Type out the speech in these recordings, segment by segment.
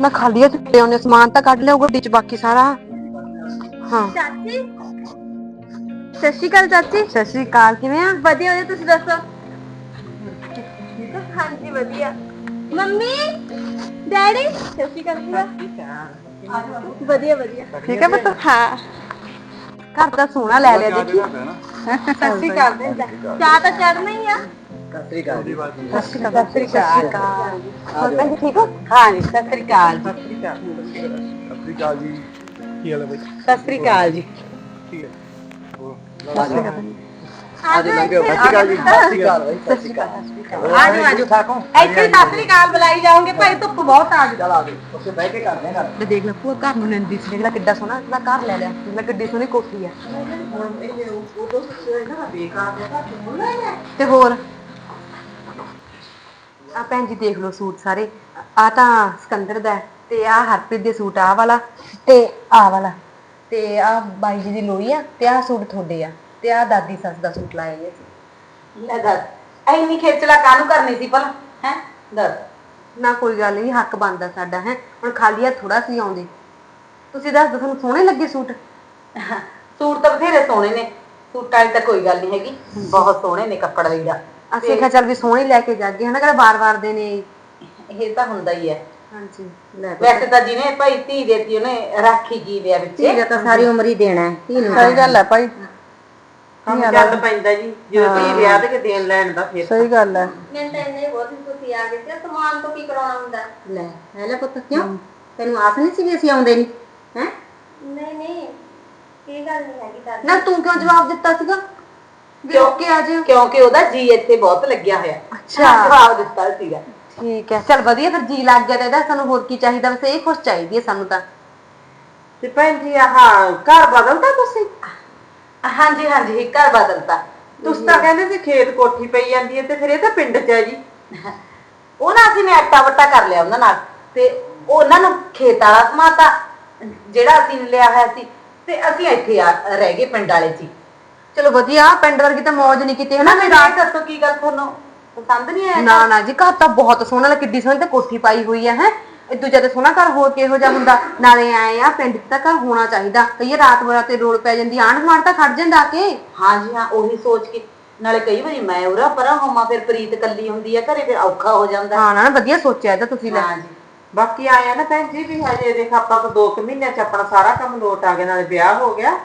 ਮੈਂ ਖਾਲੀ ਹੱਥ ਤੇ ਉਹਨੇ ਸਮਾਨ ਤਾਂ ਕੱਢ ਲਿਆ ਗੱਡੀ ਚ ਬਾਕੀ ਸਾਰਾ। ਹਾਂ। ਚਾਚੀ? ਸਤਿ ਸ਼੍ਰੀ ਅਕਾਲ ਚਾਚੀ। ਸਤਿ ਸ਼੍ਰੀ ਅਕਾਲ ਕਿਵੇਂ ਆ? ਵਧੀਆ ਵਧੀਆ ਤੁਸੀਂ ਦੱਸੋ? ਹਾਂਜੀ ਵਧੀਆ। ਮੰਮੀ? ਡੈਡੀ? ਸਤਿ ਸ਼੍ਰੀ ਅਕਾਲ ਭੂਆ। ਵਧੀਆ ਵਧੀਆ। ਠੀਕ ਹੈ ਪੁੱਤ? ਹਾਂ। ਘਰ ਦਾ ਸੋਹਣਾ ਲੈ ਲਿਆ ਦੇਖੀ। ਸਤਿ ਸ਼੍ਰੀ ਅਕਾਲ ਚਾਹ ਤਾਂ ਚੜਨਾ ਹੀ ਆ। ਸਤਿ ਸ਼੍ਰੀ ਅਕਾਲ ਸਤਿ ਸ਼੍ਰੀ ਅਕਾਲ ਹੋਰ ਭੈਣ ਜੀ ਠੀਕ ਹੋ ਹਾਂ ਜੀ ਸਤਿ ਸ੍ਰੀ ਅਕਾਲ ਜੀ ਸਤਿ ਸ਼੍ਰੀ ਅਕਾਲ ਜੀ ਕੀ ਹਾਲ ਹੈ ਬਾਈ ਸਤਿ ਸ੍ਰੀ ਅਕਾਲ ਜੀ ਠੀਕ ਹੈ ਹੋਰ ਆਜੋ ਲੰਘਿਓ ਸਤਿ ਸ਼੍ਰੀ ਅਕਾਲ ਜੀ ਸਤਿ ਸ਼੍ਰੀ ਅਕਾਲ ਬਾਈ ਸਤਿ ਸ਼੍ਰੀ ਅਕਾਲ ਆਜੋ ਆਜੋ ਇੱਥੇ ਸਤਿ ਸ੍ਰੀ ਅਕਾਲ ਬੁਲਾਈ ਜਾਓਗੇ ਭਾਈ ਧੁੱਪ ਬਹੁਤ ਆ ਗਈ ਚਲ ਆ ਗਏ ਉੱਥੇ ਬਹਿ ਕੇ ਕਰਦੇ ਹਾਂ ਤੇ ਦੇਖ ਲੈ ਭੂਆ ਘਰ ਨੂੰ ਨੰਦੀ ਸੀ ਜਿਹੜਾ ਕਿੱਡਾ ਸੋਹਣਾ ਇਹਦਾ ਘਰ ਲੈ ਲਿਆ ਜਿਹੜਾ ਕਿੱਡੀ ਸੋਹਣੀ ਕੋਠੀ ਆ ਤੇ ਹੋਰ ਆ ਭੈਣ ਜੀ ਦੇਖ ਲਓ ਸੂਟ ਸਾਰੇ। ਆ ਤਾਂ ਸਿਕੰਦਰ ਦਾ ਹੈ, ਤੇ ਆ ਹਰਪ੍ਰੀਤ ਦੇ ਸੂਟ ਆ ਵਾਲਾ ਤੇ ਆ ਵਾਲਾ। ਤੇ ਆ ਬਾਈ ਜੀ ਦੀ ਲੋਈ ਆ ਤੇ ਆ ਸੂਟ ਤੁਹਾਡੇ ਆ ਤੇ ਆ ਦਾਦੀ ਸੱਸ ਦਾ ਸੂਟ ਲਾਇਆ ਜੀ ਅਸੀਂ ਲੈ ਦੱਸ ਐਨੀ ਖੇਚਲਾ ਕਾਹਨੂੰ ਕਰਨੀ ਸੀ ਭਲਾ ਹੈ? ਦੱਸ। ਨਾ ਕੋਈ ਗੱਲ ਨਹੀਂ ਹੱਕ ਬਣਦਾ ਸਾਡਾ ਹੈ? ਹੁਣ ਖਾਲੀ ਹੱਥ ਥੋੜਾ ਸੀ ਆਉਂਦੇ। ਤੁਸੀਂ ਦੱਸ ਦਿਓ ਤੁਹਾਨੂੰ ਸੋਹਣੇ ਲੱਗੇ ਸੂਟ? ਸੂਟ ਤਾਂ ਬਥੇਰੇ ਸੋਹਣੇ ਨੇ ਸੂਟਾਂ ਦੀ ਤਾਂ ਕੋਈ ਗੱਲ ਨਹੀਂ ਹੈਗੀ। ਬਹੁਤ ਸੋਹਣੇ ਨੇ ਕੱਪੜਾ ਲੀੜਾ। ਅਸੀਂ ਕਿਹਾ ਚੱਲ ਵੀ ਸੋਹਣੇ ਲੈ ਕੇ ਜਾਗੇ ਹਨਾ ਕਿਹੜਾ ਵਾਰ-ਵਾਰ ਦੇ ਨੇ ਇਹ ਤਾਂ ਹੁੰਦਾ ਹੀ ਹੈ ਹਾਂਜੀ। ਲੈ ਵੈਸੇ ਤਾਂ ਜਿਹਨੇ ਭਾਈ ਧੀ ਦੇਤੀ ਉਹਨੇ ਰਾਖੀ ਕੀ ਲਿਆ ਵਿੱਚ? ਧੀ ਦਾ ਤਾਂ ਸਾਰੀ ਉਮਰ ਹੀ ਦੇਣਾ ਹੈ ਧੀ ਨੂੰ ਸਹੀ ਗੱਲ ਹੈ ਭਾਈ। ਕੰਮ ਚੱਲ ਪੈਂਦਾ ਜੀ ਜਦੋਂ ਧੀ ਵਿਆਹ ਤੇ ਦੇਣ ਲੈਣ ਦਾ ਫਿਰ ਸਹੀ ਗੱਲ ਹੈ ਮੈਂ ਤਾਂ ਇੰਨੇ ਬਹੁਤ ਤੁਸੀਂ ਆ ਗਏ ਤੇ ਸਮਾਨ ਤੋਂ ਕੀ ਕਰਾਉਣਾ ਹੁੰਦਾ? ਲੈ ਹੈ ਲੈ ਪੁੱਤ ਕਿਉਂ? ਤੈਨੂੰ ਆਸ ਨਹੀਂ ਸੀ ਵੀ ਅਸੀਂ ਆਉਂਦੇ ਨਹੀਂ ਹੈ? ਨਹੀਂ ਨਹੀਂ ਇਹ ਗੱਲ ਨਹੀਂ ਹੈਗੀ ਦਾਦੀ। ਨਾ ਤੂੰ ਕਿਉਂ ਜਵਾਬ ਦਿੱਤਾ ਸੀਗਾ? ਵੀ ਕਿਉਂ? ਓਕੇ ਆ ਜਿਓ ਕਿਉਂਕਿ ਉਹਦਾ ਜੀ ਇੱਥੇ ਬਹੁਤ ਲੱਗਿਆ ਹੋਇਆ। ਅੱਛਾ। ਜਵਾਬ ਦਿੱਤਾ ਸੀਗਾ। ਠੀਕ ਹੈ। ਚੱਲ ਵਧੀਆ ਫਿਰ ਜੀ ਲੱਗ ਗਿਆ ਤਾਂ ਇਹਦਾ। ਸਾਨੂੰ ਹੋਰ ਕੀ ਚਾਹੀਦਾ? ਬਸ ਇਹ ਖੁਸ਼ ਚਾਹੀਦੀ ਹੈ ਸਾਨੂੰ ਤਾਂ। ਤੇ ਭੈਣ ਜੀ ਆਹ ਘਰ ਬਦਲਦਾ ਤੁਸੀਂ? ਹਾਂਜੀ ਹਾਂਜੀ ਘਰ ਬਦਲਤਾ। ਤੁਸੀਂ ਤਾਂ ਕਹਿੰਦੇ ਸੀ ਖੇਤ ਕੋਠੀ ਪਈ ਜਾਂਦੀ ਹੈ ਤੇ ਫਿਰ ਇਹ ਤਾਂ ਪਿੰਡ 'ਚ ਹੈ ਜੀ। ਉਹ ਨਾ ਅਸੀਂ ਨੇ ਆਟਾ ਵੱਟਾ ਕਰ ਲਿਆ ਉਹਨਾਂ ਨਾਲ ਤੇ ਉਹਨਾਂ ਨੂੰ ਖੇਤ ਵਾਲਾ ਸਮਾਤਾ ਜਿਹੜਾ ਅਸੀਂ ਨੇ ਲਿਆ ਹੋਇਆ ਸੀ ਤੇ ਅਸੀਂ ਇੱਥੇ ਆ ਰਹਿ ਗਏ ਪਿੰਡ ਵਾਲੇ ਚ ਹੀ। ਚਲੋ ਵਧੀਆ ਪਿੰਡ ਵਰਗੀ ਤਾਂ ਮੌਜ ਨਹੀਂ ਕੀਤੀ ਹਨਾ ਵੀ ਰਾਤ ਦੱਸੋ ਕੀ ਗੱਲ ਤੁਹਾਨੂੰ? ਪਸੰਦ ਨਹੀਂ ਆਇਆ ਨਾ ਨਾ ਜੀ ਘਰ ਤਾਂ ਬਹੁਤ ਸੋਹਣਾ ਲੱਗ ਕਿੱਡੀ ਸੋਹਣੀ ਤਾਂ ਕੋਠੀ ਪਾਈ ਹੋਈ ਹੈ? ਹੈ ਇਦੋਂ ਜ਼ਿਆਦਾ ਸੋਹਣਾ ਘਰ ਹੋਰ ਕਿਹੋ ਜਿਹਾ ਹੁੰਦਾ? ਨਾਲੇ ਆਏ ਆ ਪਿੰਡ 'ਚ ਤਾਂ ਘਰ ਹੋਣਾ ਚਾਹੀਦਾ। ਕਈ ਰਾਤ ਬਰਾ ਤੇ ਰੋਲ ਪੈ ਜਾਂਦੀ ਆਂਢ ਗੁਆਂਢ ਤਾਂ ਖੜ ਜਾਂਦਾ ਆ ਕੇ। ਹਾਂਜੀ ਹਾਂ ਉਹੀ ਸੋਚ ਕੇ। ਨਾਲੇ ਕਈ ਵਾਰੀ ਮੈਂ ਉਰਾ ਪਰਾਂ ਹੋਵਾਂ ਫਿਰ ਪ੍ਰੀਤ ਕੱਲੀ ਹੁੰਦੀ ਆ ਘਰੇ ਫਿਰ ਔਖਾ ਹੋ ਜਾਂਦਾ। ਹਾਂ ਨਾ ਵਧੀਆ ਸੋਚਿਆ ਇਹ ਤਾਂ ਤੁਸੀਂ ਲੈ। ਹਾਂਜੀ। ਬਾਕੀ ਆਇਆ ਨਾ ਭੈਣ ਜੀ ਵੀ ਹਜੇ ਦੇਖ ਆਪਾਂ ਕੋ 2 ਮਹੀਨਿਆਂ 'ਚ ਆਪਣਾ ਸਾਰਾ ਕੰਮ ਲੋਟ ਆ ਗਿਆ ਨਾਲੇ ਵਿਆਹ ਹੋ ਗਿਆ। ਹਾਂ।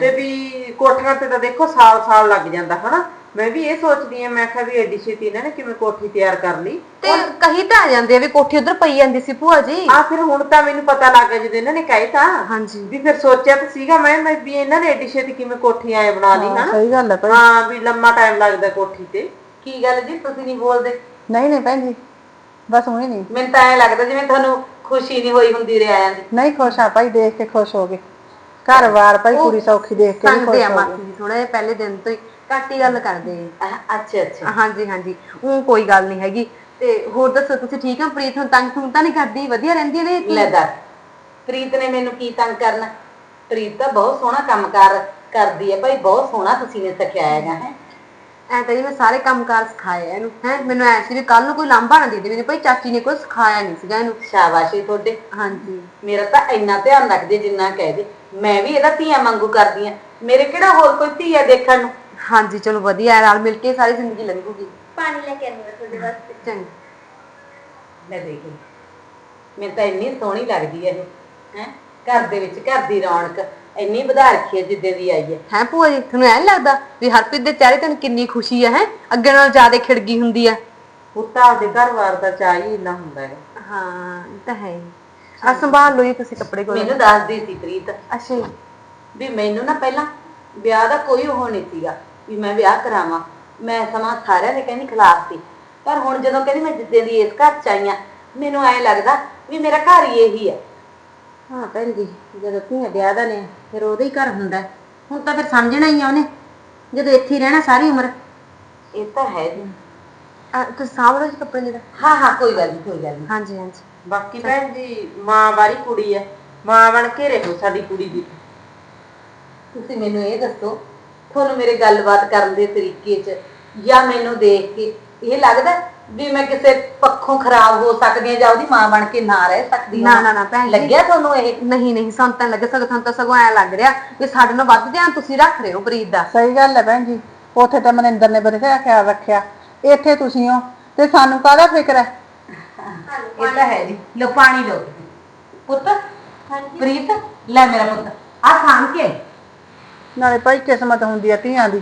ਤੇ ਵੀ ਕੋਠੀਆਂ ਤੇ ਤਾਂ ਦੇਖੋ ਸਾਲ ਸਾਲ ਲੱਗ ਜਾਂਦਾ ਹਨਾ? ਮੈਂ ਵੀ ਇਹ ਸੋਚਦੀ ਆ ਮੈਂ ਕਿਹਾ ਵੀ ਐਡੀ ਛੇਤੀ ਇਹਨਾਂ ਨੇ ਕਿਵੇਂ ਕੋਠੀ ਤਿਆਰ ਕਰ ਲਈ? ਤੇ ਕਹੀ ਤਾਂ ਆ ਜਾਂਦੇ ਆ ਵੀ ਕੋਠੀ ਉਧਰ ਪਈ ਜਾਂਦੀ ਸੀ ਭੂਆ ਜੀ। ਆ ਫਿਰ ਹੁਣ ਤਾਂ ਮੈਨੂੰ ਪਤਾ ਲੱਗ ਗਿਆ ਜਦੋਂ ਇਹਨਾਂ ਨੇ ਕਹੇ ਤਾਂ ਹਾਂਜੀ। ਵੀ ਫਿਰ ਸੋਚਿਆ ਤਾਂ ਸੀਗਾ ਮੈਂ ਮੈਂ ਵੀ ਇਹਨਾਂ ਨੇ ਐਡੀ ਛੇਤੀ ਕਿਵੇਂ ਕੋਠੀ ਆਏ ਬਣਾ ਲਈ ਹਨਾ? ਸਹੀ ਗੱਲ ਹੈ ਭਾਈ। ਹਾਂ ਵੀ ਲੰਮਾ ਟਾਈਮ ਲੱਗਦਾ ਕੋਠੀ ਤੇ। ਕੀ ਗੱਲ ਜੀ ਤੁਸੀਂ ਨਹੀਂ ਬੋਲਦੇ? ਨਹੀਂ ਨਹੀਂ ਭੈਣ ਜੀ ਬਸ ਉਹੀ ਨਹੀਂ। ਮੈਨੂੰ ਤਾਂ ਐ ਲੱਗਦਾ ਜਿਵੇਂ ਤੁਹਾਨੂੰ ਖੁਸ਼ੀ ਨਹੀਂ ਹੋਈ ਹੁੰਦੀ ਰਿਆਇਆਂ ਦੀ। ਨਹੀਂ ਖੁਸ਼ ਆ ਭਾਈ ਦੇਖ ਕੇ ਖੁਸ਼ ਹੋ ਗਏ। ਘਰ-ਬਾਰ ਭਾਈ ਕੁੜੀ ਸੌਖੀ ਦੇਖ ਕੇ ਵੀ ਸੰਗਦੇ ਖੁਸ਼ ਆ ਹੋ ਮਾਸੀ ਗਏ ਜੀ ਥੋੜਾ ਜਿਹਾ ਪਹਿਲੇ ਦਿਨ ਤੋਂ ਹੀ ਘੱਟ ਹੀ ਗੱਲ ਕਰਦੇ ਅਹ ਅੱਛਾ ਅੱਛਾ। ਹਾਂਜੀ ਹਾਂਜੀ। ਉਹ ਕੋਈ ਗੱਲ ਨਹੀਂ ਹੈਗੀ। ਤੇ ਹੋਰ ਦੱਸੋ ਤੁਸੀਂ ਠੀਕ ਹੋ? ਪ੍ਰੀਤ ਹੁਣ ਤੰਗ ਤੁੰਗ ਤਾਂ ਨਹੀਂ ਕਰਦੀ? ਵਧੀਆ ਰਹਿੰਦੀ ਨੇ ਲੈ ਦੱਸ। ਪ੍ਰੀਤ ਨੇ ਮੈਨੂੰ ਕੀ ਤੰਗ ਕਰਨਾ? ਪ੍ਰੀਤ ਤਾਂ ਬਹੁਤ ਸੋਹਣਾ ਕੰਮਕਾਰ ਕਰਦੀ ਹੈ। ਭਾਈ ਬਹੁਤ ਸੋਹਣਾ ਤੁਸੀਂ ਨੇ ਸਿਖਾਇਆ ਹੈਗਾ ਹੈ। ਐ ਤਾਂ ਜੀ ਮੈਂ ਸਾਰੇ ਕੰਮਕਾਰ ਸਿਖਾਏ ਆ ਇਹਨੂੰ ਹੈ? ਮੈਨੂੰ ਐ ਸੀ ਵੀ ਕੱਲ ਨੂੰ ਕੋਈ ਲਾਂਭਾ ਨਾ ਦੇ ਦੇਵੇ ਵੀ ਭਾਈ ਚਾਚੀ ਨੇ ਕੋਈ ਸਿਖਾਇਆ ਨਹੀਂ ਸੀਗਾ ਇਹਨੂੰ। ਸ਼ਾਬਾਸ਼ੀ ਤੁਹਾਡੇ। ਹਾਂਜੀ। ਮੇਰਾ ਤਾਂ ਇੰਨਾ ਧਿਆਨ ਰੱਖਦੇ ਜਿੰਨਾ ਕਹਦੇ ਮੈਂ ਵੀ ਇਹਦਾ ਧੀਆ ਵਾਂਗੂ ਕਰਦੀ ਆ। ਮੇਰੇ ਕਿਹੜਾ ਹੋਰ ਕੋਈ ਧੀ ਆ ਦੇਖਣ ਨੂੰ? ਹਾਂਜੀ ਚਲੋ ਵਧੀਆ ਹੈ, ਰਲ ਮਿਲ ਕੇ ਸਾਰੀ ਜ਼ਿੰਦਗੀ ਲੰਘੂਗੀ। ਪਾਣੀ ਲੈ ਕੇ ਆਉਂਦੀ ਹਾਂ ਤੁਹਾਡੇ ਵਾਸਤੇ। ਚੰਗਾ। ਲੈ ਦੇਖੀ ਮੈਨੂੰ ਤਾਂ ਇੰਨੀ ਸੋਹਣੀ ਲੱਗਦੀ ਹੈ ਇਹ ਹੈ? ਘਰ ਦੇ ਵਿੱਚ ਘਰ ਦੀ ਰੌਣਕ। ਇੰਨੀ ਵਧਾ ਰੱਖੀ ਹੈ ਜਿੱਦੇ ਦੀ ਆਈ ਹੈ। ਹੈ ਭੂਆ ਜੀ ਤੁਹਾਨੂੰ ਐ ਲੱਗਦਾ ਵੀ ਹਰਪ੍ਰੀਤ ਦੇ ਚਿਹਰੇ ਤੇ ਕਿੰਨੀ ਖੁਸ਼ੀ ਹੈ ਹੈ? ਅੱਗੇ ਨਾਲੋਂ ਜ਼ਿਆਦਾ ਖਿੜਗੀ ਹੁੰਦੀ ਆ ਪੁੱਤਾਂ ਆਪਦੇ ਘਰ-ਬਾਰ ਦਾ ਚਾਹ ਹੀ ਇੰਨਾ ਹੁੰਦਾ ਹੈ। ਹਾਂ ਇਹ ਤਾਂ ਹੈ ਹੀ। ਆ ਸੰਭਾਲ ਲਓ ਜੀ ਤੁਸੀਂ ਕੱਪੜੇ ਕੋਲ ਮੈਨੂੰ ਦੱਸਦੀ ਸੀ ਪ੍ਰੀਤ ਅੱਛਾ ਜੀ। ਵੀ ਮੈਨੂੰ ਨਾ ਪਹਿਲਾਂ ਵਿਆਹ ਦਾ ਕੋਈ ਉਹ ਨਹੀਂ ਸੀਗਾ ਵੀ ਮੈਂ ਵਿਆਹ ਕਰਾਵਾਂ। ਮੈਂ ਸਮਾਂ ਸਾਰਿਆਂ ਦੇ ਕਹਿੰਦੀ ਖਿਲਾਫ ਸੀ। ਪਰ ਹੁਣ ਜਦੋਂ ਕਹਿੰਦੀ ਮੈਂ ਜਿੱਦੇ ਦੀ ਇਸ ਘਰ ਚ ਆਈ ਆਂ ਮੈਨੂੰ ਐਂ ਲੱਗਦਾ ਵੀ ਮੇਰਾ ਘਰ ਹੀ ਇਹੀ ਹੈ। ਹਾਂ ਭੈਣ ਜੀ ਜਦੋਂ ਧੀਆਂ ਵਿਆਹ ਦਾ ਨੇ ਫਿਰ ਉਹਦਾ ਹੀ ਘਰ ਹੁੰਦਾ ਹੈ। ਹੁਣ ਤਾਂ ਫਿਰ ਸਮਝਣਾ ਹੀ ਆ ਉਹਨੇ ਜਦੋਂ ਇੱਥੇ ਹੀ ਰਹਿਣਾ ਸਾਰੀ ਉਮਰ। ਇਹ ਤਾਂ ਹੈ ਜੀ। ਆ, ਤੁਸੀਂ ਸਾਂਭ ਲਓ ਜੀ ਕੱਪੜੇ ਜਿਹੜਾ। ਹਾਂ ਹਾਂ ਕੋਈ ਗੱਲ ਨਹੀਂ ਕੋਈ ਗੱਲ ਨਹੀਂ। ਹਾਂਜੀ ਹਾਂਜੀ। ਬਾਕੀ ਭੈਣ ਜੀ ਮਾਂ ਵਾਲੀ ਕੁੜੀ ਹੈ। ਮਾਂ ਬਣ ਕੇ ਰਹੋ ਸਾਡੀ ਕੁੜੀ ਦੀ। ਤੁਸੀਂ ਮੈਨੂੰ ਇਹ ਦੱਸੋ ਤੁਹਾਨੂੰ ਮੇਰੇ ਗੱਲਬਾਤ ਕਰਨ ਦੇ ਤਰੀਕੇ 'ਚ ਜਾਂ ਮੈਨੂੰ ਦੇਖ ਕੇ ਇਹ ਲੱਗਦਾ ਵੀ ਮੈਂ ਕਿਸੇ ਪੱਖੋਂ ਖਰਾਬ ਹੋ ਸਕਦੀ ਹਾਂ ਜਾਂ ਉਹਦੀ ਮਾਂ ਬਣ ਕੇ ਨਾ ਰਹਿ ਸਕਦੀ ਨਾ ਹਾਂ। ਨਾ ਨਾ ਭੈਣ ਜੀ। ਲੱਗਿਆ ਤੁਹਾਨੂੰ ਇਹ? ਨਹੀਂ ਨਹੀਂ ਸਾਨੂੰ ਤਾਂ ਸਗੋਂ ਤਾਂ ਸਗੋਂ ਐ ਲੱਗ ਰਿਹਾ ਵੀ ਸਾਡੇ ਨਾਲ ਵੱਧ ਧਿਆਨ ਤੁਸੀਂ ਰੱਖ ਰਹੇ ਹੋ ਪ੍ਰੀਤ ਦਾ। ਸਹੀ ਗੱਲ ਹੈ ਭੈਣ ਜੀ। ਉੱਥੇ ਤਾਂ ਮਨਿੰਦਰ ਨੇ ਬਥੇਰਾ ਖਿਆਲ ਰੱਖਿਆ। ਇੱਥੇ ਤੁਸੀਂ ਹੋ ਤੇ ਸਾਨੂੰ ਕਾਹਦਾ ਫਿਕਰ ਹੈ? ਇਹ ਤਾਂ ਹੈ ਜੀ। ਲੋ ਪਾਣੀ ਲੋ ਪੁੱਤ ਪ੍ਰੀਤ ਲੈ ਮੇਰਾ ਪੁੱਤ। ਆ ਖਾਣ ਕੇ ਨਾਲੇ ਭਾਈ ਕਿਸਮਤ ਹੁੰਦੀ ਆ ਧੀਆਂ ਦੀ।